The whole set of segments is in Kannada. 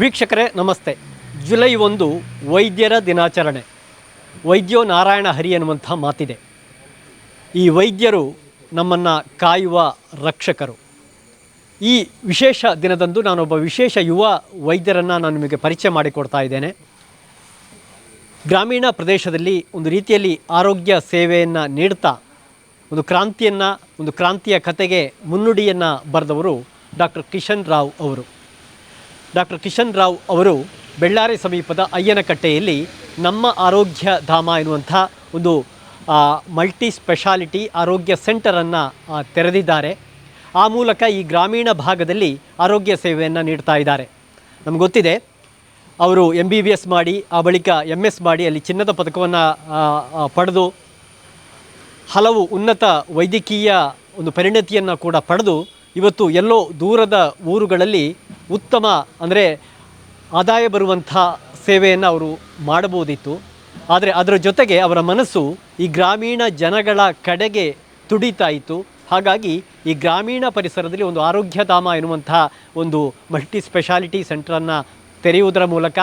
ವೀಕ್ಷಕರೇ, ನಮಸ್ತೆ. ಜುಲೈ ಒಂದು, ವೈದ್ಯರ ದಿನಾಚರಣೆ. ವೈದ್ಯೋ ನಾರಾಯಣ ಹರಿ ಅನ್ನುವಂಥ ಮಾತಿದೆ. ಈ ವೈದ್ಯರು ನಮ್ಮನ್ನು ಕಾಯುವ ರಕ್ಷಕರು. ಈ ವಿಶೇಷ ದಿನದಂದು ನಾನೊಬ್ಬ ವಿಶೇಷ ಯುವ ವೈದ್ಯರನ್ನು ನಾನು ನಿಮಗೆ ಪರಿಚಯ ಮಾಡಿಕೊಡ್ತಾ ಇದ್ದೇನೆ. ಗ್ರಾಮೀಣ ಪ್ರದೇಶದಲ್ಲಿ ಒಂದು ರೀತಿಯಲ್ಲಿ ಆರೋಗ್ಯ ಸೇವೆಯನ್ನು ನೀಡ್ತಾ, ಒಂದು ಕ್ರಾಂತಿಯನ್ನು, ಒಂದು ಕ್ರಾಂತಿಯ ಕತೆಗೆ ಮುನ್ನುಡಿಯನ್ನು ಬರೆದವರು ಡಾಕ್ಟರ್ ಕಿಶನ್ ರಾವ್ ಅವರು. ಡಾಕ್ಟರ್ ಕಿಶನ್ ರಾವ್ ಅವರು ಬೆಳ್ಳಾರಿ ಸಮೀಪದ ಅಯ್ಯನಕಟ್ಟೆಯಲ್ಲಿ ನಮ್ಮ ಆರೋಗ್ಯ ಧಾಮ ಎನ್ನುವಂಥ ಒಂದು ಮಲ್ಟಿ ಸ್ಪೆಷಾಲಿಟಿ ಆರೋಗ್ಯ ಸೆಂಟರನ್ನು ತೆರೆದಿದ್ದಾರೆ. ಆ ಮೂಲಕ ಈ ಗ್ರಾಮೀಣ ಭಾಗದಲ್ಲಿ ಆರೋಗ್ಯ ಸೇವೆಯನ್ನು ನೀಡ್ತಾ ಇದ್ದಾರೆ. ನಮ್ಗೆ ಗೊತ್ತಿದೆ, ಅವರು ಎಂ ಬಿ ಬಿ ಎಸ್ ಮಾಡಿ, ಆ ಬಳಿಕ ಎಂ ಎಸ್ ಮಾಡಿ ಅಲ್ಲಿ ಚಿನ್ನದ ಪದಕವನ್ನು ಪಡೆದು ಹಲವು ಉನ್ನತ ವೈದ್ಯಕೀಯ ಒಂದು ಪರಿಣತಿಯನ್ನು ಕೂಡ ಪಡೆದು ಇವತ್ತು ಎಲ್ಲೋ ದೂರದ ಊರುಗಳಲ್ಲಿ ಉತ್ತಮ, ಅಂದರೆ ಆದಾಯ ಬರುವಂಥ ಸೇವೆಯನ್ನು ಅವರು ಮಾಡಬಹುದಿತ್ತು. ಆದರೆ ಅದರ ಜೊತೆಗೆ ಅವರ ಮನಸ್ಸು ಈ ಗ್ರಾಮೀಣ ಜನಗಳ ಕಡೆಗೆ ತುಡಿತಾ ಇತ್ತು. ಹಾಗಾಗಿ ಈ ಗ್ರಾಮೀಣ ಪರಿಸರದಲ್ಲಿ ಒಂದು ಆರೋಗ್ಯಧಾಮ ಎನ್ನುವಂಥ ಒಂದು ಮಲ್ಟಿ ಸ್ಪೆಷಾಲಿಟಿ ಸೆಂಟ್ರನ್ನು ತೆರೆಯುವುದರ ಮೂಲಕ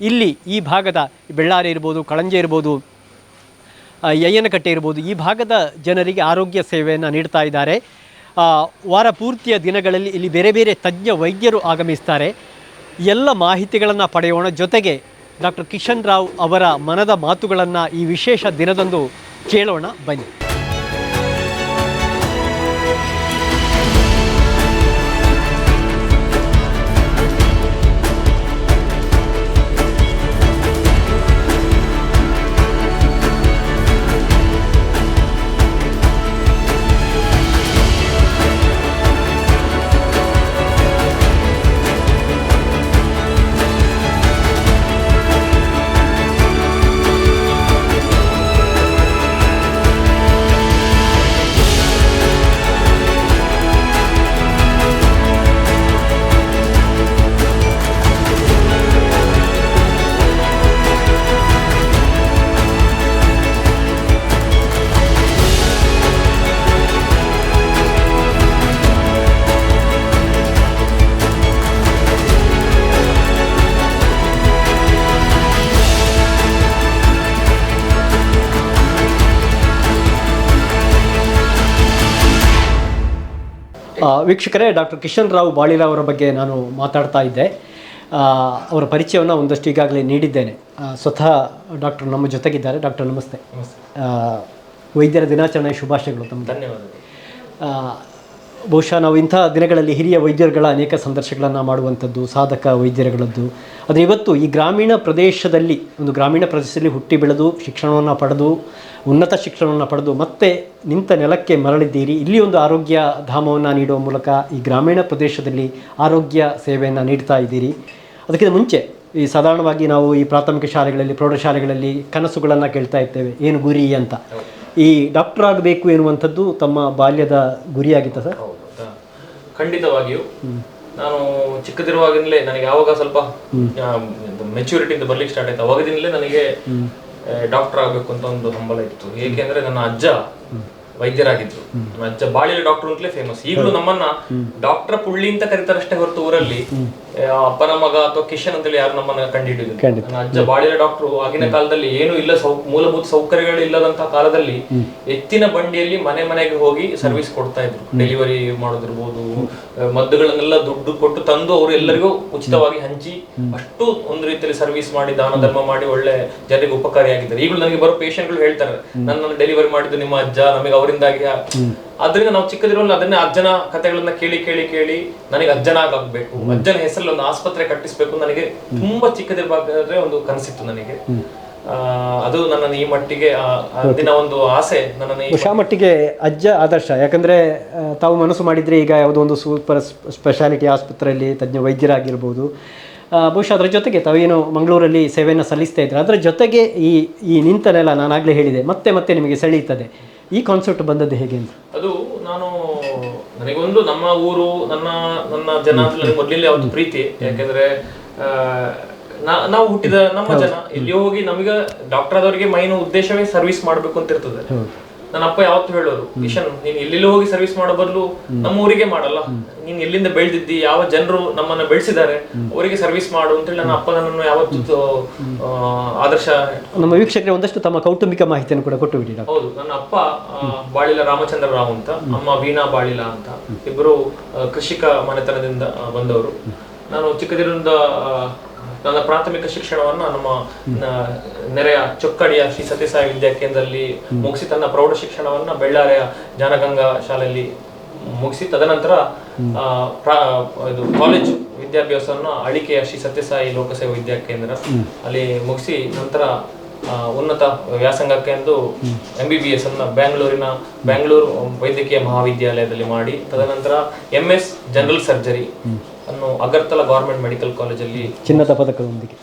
ಇಲ್ಲಿ ಈ ಭಾಗದ ಬೆಳ್ಳಾರಿ ಇರ್ಬೋದು, ಕಳಂಜೆ ಇರ್ಬೋದು ಯಯ್ಯನಕಟ್ಟೆ ಇರ್ಬೋದು, ಈ ಭಾಗದ ಜನರಿಗೆ ಆರೋಗ್ಯ ಸೇವೆಯನ್ನು ನೀಡ್ತಾ ಇದ್ದಾರೆ. ವಾರ ಪೂರ್ತಿಯ ದಿನಗಳಲ್ಲಿ ಇಲ್ಲಿ ಬೇರೆ ಬೇರೆ ತಜ್ಞ ವೈದ್ಯರು ಆಗಮಿಸ್ತಾರೆ. ಎಲ್ಲ ಮಾಹಿತಿಗಳನ್ನು ಪಡೆಯೋಣ. ಜೊತೆಗೆ ಡಾಕ್ಟರ್ ಕಿಶನ್ ರಾವ್ ಅವರ ಮನದ ಮಾತುಗಳನ್ನು ಈ ವಿಶೇಷ ದಿನದಂದು ಕೇಳೋಣ. ಬನ್ನಿ. ವೀಕ್ಷಕರೇ ಡಾಕ್ಟರ್ ಕಿಶನ್ ರಾವ್ ಬಾಳಿಲ ಅವರ ಬಗ್ಗೆ ನಾನು ಮಾತಾಡ್ತಾ ಇದ್ದೆ. ಅವರ ಪರಿಚಯವನ್ನು ಒಂದಷ್ಟು ಈಗಾಗಲೇ ನೀಡಿದ್ದೇನೆ. ಸ್ವತಃ ಡಾಕ್ಟರ್ ನಮ್ಮ ಜೊತೆಗಿದ್ದಾರೆ. ಡಾಕ್ಟರ್ ನಮಸ್ತೆ. ವೈದ್ಯರ ದಿನಾಚರಣೆ ಶುಭಾಶಯಗಳು ತಮ್ಮ ಧನ್ಯವಾದಗಳು. ಬಹುಶಃ ನಾವು ಇಂಥ ದಿನಗಳಲ್ಲಿ ಹಿರಿಯ ವೈದ್ಯರುಗಳ ಅನೇಕ ಸಂದರ್ಶನಗಳನ್ನು ಮಾಡುವಂಥದ್ದು, ಸಾಧಕ ವೈದ್ಯರುಗಳದ್ದು. ಆದರೆ ಇವತ್ತು ಈ ಗ್ರಾಮೀಣ ಪ್ರದೇಶದಲ್ಲಿ, ಒಂದು ಗ್ರಾಮೀಣ ಪ್ರದೇಶದಲ್ಲಿ ಹುಟ್ಟಿ ಬೆಳೆದು ಶಿಕ್ಷಣವನ್ನು ಪಡೆದು, ಉನ್ನತ ಶಿಕ್ಷಣವನ್ನು ಪಡೆದು ಮತ್ತೆ ನಿಂತ ನೆಲಕ್ಕೆ ಮರಳಿದ್ದೀರಿ, ಇಲ್ಲಿ ಒಂದು ಆರೋಗ್ಯ ಧಾಮವನ್ನು ನೀಡುವ ಮೂಲಕ ಈ ಗ್ರಾಮೀಣ ಪ್ರದೇಶದಲ್ಲಿ ಆರೋಗ್ಯ ಸೇವೆಯನ್ನು ನೀಡ್ತಾ ಇದ್ದೀರಿ. ಅದಕ್ಕಿಂತ ಮುಂಚೆ ಈ ಸಾಧಾರಣವಾಗಿ ನಾವು ಈ ಪ್ರಾಥಮಿಕ ಶಾಲೆಗಳಲ್ಲಿ, ಪ್ರೌಢಶಾಲೆಗಳಲ್ಲಿ ಕನಸುಗಳನ್ನು ಕೇಳ್ತಾ ಇರ್ತೇವೆ. ಏನು ಗುರಿ ಅಂತ. ಈ ಡಾಕ್ಟರ್ ಆಗಬೇಕು ಎನ್ನುವಂಥದ್ದು ತಮ್ಮ ಬಾಲ್ಯದ ಗುರಿಯಾಗಿತ್ತ ಸರ್? ಹೌದು ಖಂಡಿತವಾಗಿಯೂ. ನಾನು ಚಿಕ್ಕದಿರುವಾಗಿಂದಲೇ ನನಗೆ ಯಾವಾಗ ಸ್ವಲ್ಪ ಮೆಚುರಿಟಿ ಇಂದ ಬರ್ಲಿಕ್ಕೆ ಸ್ಟಾರ್ಟ್ ಆಯ್ತು. ಅವಾಗದಿಂದಲೇ ನನಗೆ ಡಾಕ್ಟರ್ ಆಗಬೇಕು ಅಂತ ಒಂದು ಹಂಬಲ ಇತ್ತು. ಏಕೆಂದ್ರೆ ನನ್ನ ಅಜ್ಜ ವೈದ್ಯರಾಗಿದ್ರು. ಅಜ್ಜ ಬಾಳಿಲ ಡಾಕ್ಟರ್ ಅಂತಲೇ ಫೇಮಸ್ ಈಗಲೂ ನಮ್ಮನ್ನ ಡಾಕ್ಟರ್ ಪುಳ್ಳಿ ಅಂತ ಕರೀತಾರಷ್ಟೇ ಹೊರತು ಊರಲ್ಲಿ. ಅಪ್ಪನ ಮಗ ಅಥವಾ ಕಿಶನ್ ಅಂತೇಳಿ ಯಾರು ನಮ್ಮನ್ನ ಕಂಡುಹಿಡಿದ್ರು. ಅಜ್ಜ ಬಾಳಿಲ ಡಾಕ್ಟರ್ ಆಗಿನ ಕಾಲದಲ್ಲಿ ಏನು ಇಲ್ಲ ಸೌ ಮೂಲಭೂತ ಸೌಕರ್ಯಗಳು ಇಲ್ಲದಂತಹ ಕಾಲದಲ್ಲಿ ಎತ್ತಿನ ಬಂಡಿಯಲ್ಲಿ ಮನೆ ಮನೆಗೆ ಹೋಗಿ ಸರ್ವಿಸ್ ಕೊಡ್ತಾ ಇದ್ರು. ಡೆಲಿವರಿ ಮಾಡೋದಿರ್ಬೋದು ಮದ್ದುಗಳನ್ನೆಲ್ಲ ದುಡ್ಡು ಕೊಟ್ಟು ತಂದು ಅವರು ಎಲ್ಲರಿಗೂ ಉಚಿತವಾಗಿ ಹಂಚಿ ಅಷ್ಟು ಒಂದು ರೀತಿಯಲ್ಲಿ ಸರ್ವಿಸ್ ಮಾಡಿ ದಾನ ಧರ್ಮ ಮಾಡಿ ಒಳ್ಳೆ ಜನರಿಗೆ ಉಪಕಾರಿಯಾಗಿದ್ದಾರೆ. ಈಗಲೂ ನನಗೆ ಬರೋ ಪೇಷಂಟ್ಗಳು ಹೇಳ್ತಾರೆ ನನ್ನ ಡೆಲಿವರಿ ಮಾಡಿದ್ದು ನಿಮ್ಮ ಅಜ್ಜ ನಮಗೆ ಅವರಿಂದಾಗಿ ಅದರಿಂದ ನಾವು ಚಿಕ್ಕದಿರೋಲ್ಲ ಅದನ್ನೇ ಅಜ್ಜನ ಕಥೆಗಳನ್ನ ಕೇಳಿ ಕೇಳಿ ಕೇಳಿ ನನಗೆ ಅಜ್ಜನಾಗಬೇಕು ಅಜ್ಜನ ಹೆಸರಲ್ಲಿ ಒಂದು ಆಸ್ಪತ್ರೆ ಕಟ್ಟಿಸ್ಬೇಕು ನನಗೆ ತುಂಬಾ ಚಿಕ್ಕದಿರ್ಬೇಕಾದ್ರೆ ಒಂದು ಕನಸಿತ್ತು ನನಗೆ. ಅದು ನನ್ನನ್ನು ಈ ಮಟ್ಟಿಗೆ ದಿನ ಒಂದು ಆಸೆ ನನ್ನ ಈ ಬಹುಶಃ ಮಟ್ಟಿಗೆ ಅಜ್ಜ ಆದರ್ಶ. ಯಾಕಂದ್ರೆ ತಾವು ಮನಸ್ಸು ಮಾಡಿದ್ರೆ ಈಗ ಯಾವುದೋ ಒಂದು ಸೂಪರ್ ಸ್ಪೆಷಾಲಿಟಿ ಆಸ್ಪತ್ರೆಯಲ್ಲಿ ತಜ್ಞ ವೈದ್ಯರಾಗಿರ್ಬೋದು. ಆ, ಬಹುಶಃ ಅದರ ಜೊತೆಗೆ ತಾವೇನು ಮಂಗಳೂರಲ್ಲಿ ಸೇವೆಯನ್ನು ಸಲ್ಲಿಸ್ತಾ ಇದ್ದಾರೆ ಅದರ ಜೊತೆಗೆ ಈ ಈ ನಿಂತನೆಲ್ಲ ನೆಲ ನಾನಾಗಲೇ ಹೇಳಿದೆ. ಮತ್ತೆ ಮತ್ತೆ ನಿಮಗೆ ಸೆಳೆಯುತ್ತದೆ. ಈ ಕಾನ್ಸೆಪ್ಟ್ ಬಂದದ್ದು ಹೇಗೆ ಅಂತ? ಅದು ನಾನು ನನಗೊಂದು ನಮ್ಮ ಊರು ನನ್ನ ನನ್ನ ಜನ ನನಗೆ ಮೊದಲಿಂದ ಯಾವತ್ತು ಪ್ರೀತಿ ಯಾಕೆಂದ್ರೆ ನಾವು ಹುಟ್ಟಿದ ನಮ್ಮ ಜನ ಇಲ್ಲಿ ಹೋಗಿ ನಮಗೆ ಡಾಕ್ಟರ್ ಆದವರಿಗೆ ಮೈನ್ ಉದ್ದೇಶವೇ ಸರ್ವಿಸ್ ಮಾಡ್ಬೇಕು ಅಂತ ಇರ್ತದೆ. ನನ್ನ ಅಪ್ಪ ಯಾವತ್ತು ಹೇಳೋರು ಕಿಶನ್ ನೀನ್ ಎಲ್ಲೆಲ್ಲೋ ಹೋಗಿ ಸರ್ವಿಸ್ ಮಾಡೋ ಬದಲು ನಮ್ಮ ಊರಿಗೆ ಮಾಡಲ್ಲ. ನೀನ್ ಎಲ್ಲಿಂದ ಬೆಳೆದಿದ್ದಿ ಯಾವ ಜನರು ನಮ್ಮನ್ನ ಬೆಳೆಸಿದ್ದಾರೆ ಅವರಿಗೆ ಸರ್ವಿಸ್ ಮಾಡು ಅಂತೇಳಿ ನನ್ನ ಅಪ್ಪ ನನ್ನನ್ನು ಯಾವತ್ತೂ ಆದರ್ಶ ನಮ್ಮ ವೀಕ್ಷಕರಿಗೆ ಒಂದಷ್ಟು ತಮ್ಮ ಕೌಟುಂಬಿಕ ಮಾಹಿತಿಯನ್ನು ಕೂಡ ಕೊಟ್ಟು ಬಿಡಿ ಹೌದು ನನ್ನ ಅಪ್ಪ ಬಾಳಿಲ ರಾಮಚಂದ್ರ ರಾವ್ ಅಂತ ಅಮ್ಮ ವೀಣಾ ಬಾಳಿಲ ಅಂತ ಇಬ್ಬರು ಕೃಷಿಕ ಮನೆತನದಿಂದ ಬಂದವರು. ನಾನು ಚಿಕ್ಕದಿರಿಂದ ನನ್ನ ಪ್ರಾಥಮಿಕ ಶಿಕ್ಷಣವನ್ನು ನಮ್ಮ ನೆರೆಯ ಚೊಕ್ಕಡಿಯ ಶ್ರೀ ಸತ್ಯಸಾಯಿ ವಿದ್ಯಾ ಕೇಂದ್ರದಲ್ಲಿ ಮುಗಿಸಿ ತನ್ನ ಪ್ರೌಢ ಶಿಕ್ಷಣವನ್ನ ಬೆಳ್ಳಾರೆಯ ಜಾನಗಂಗಾ ಶಾಲೆಯಲ್ಲಿ ಮುಗಿಸಿ ತದನಂತರ ಇದು ಕಾಲೇಜು ವಿದ್ಯಾಭ್ಯಾಸವನ್ನು ಅಳಿಕೆಯ ಶ್ರೀ ಸತ್ಯಸಾಯಿ ಲೋಕಸೇವಾ ವಿದ್ಯಾಕೇಂದ್ರ ಅಲ್ಲಿ ಮುಗಿಸಿ ನಂತರ ಉನ್ನತ ವ್ಯಾಸಂಗಕ್ಕೆ ಎಂದು ಎಂ ಬಿ ಬಿ ಎಸ್ ಅನ್ನ ಬ್ಯಾಂಗ್ಳೂರಿನ ಬ್ಯಾಂಗ್ಳೂರು ವೈದ್ಯಕೀಯ ಮಹಾವಿದ್ಯಾಲಯದಲ್ಲಿ ಮಾಡಿ ತದನಂತರ ಎಂ ಎಸ್ ಜನರಲ್ ಸರ್ಜರಿ ಅನ್ನು ಅಗರ್ತಲಾ ಗೌರ್ಮೆಂಟ್ ಮೆಡಿಕಲ್ ಕಾಲೇಜಲ್ಲಿ ಚಿನ್ನದ ಪದಕದೊಂದಿಗೆ.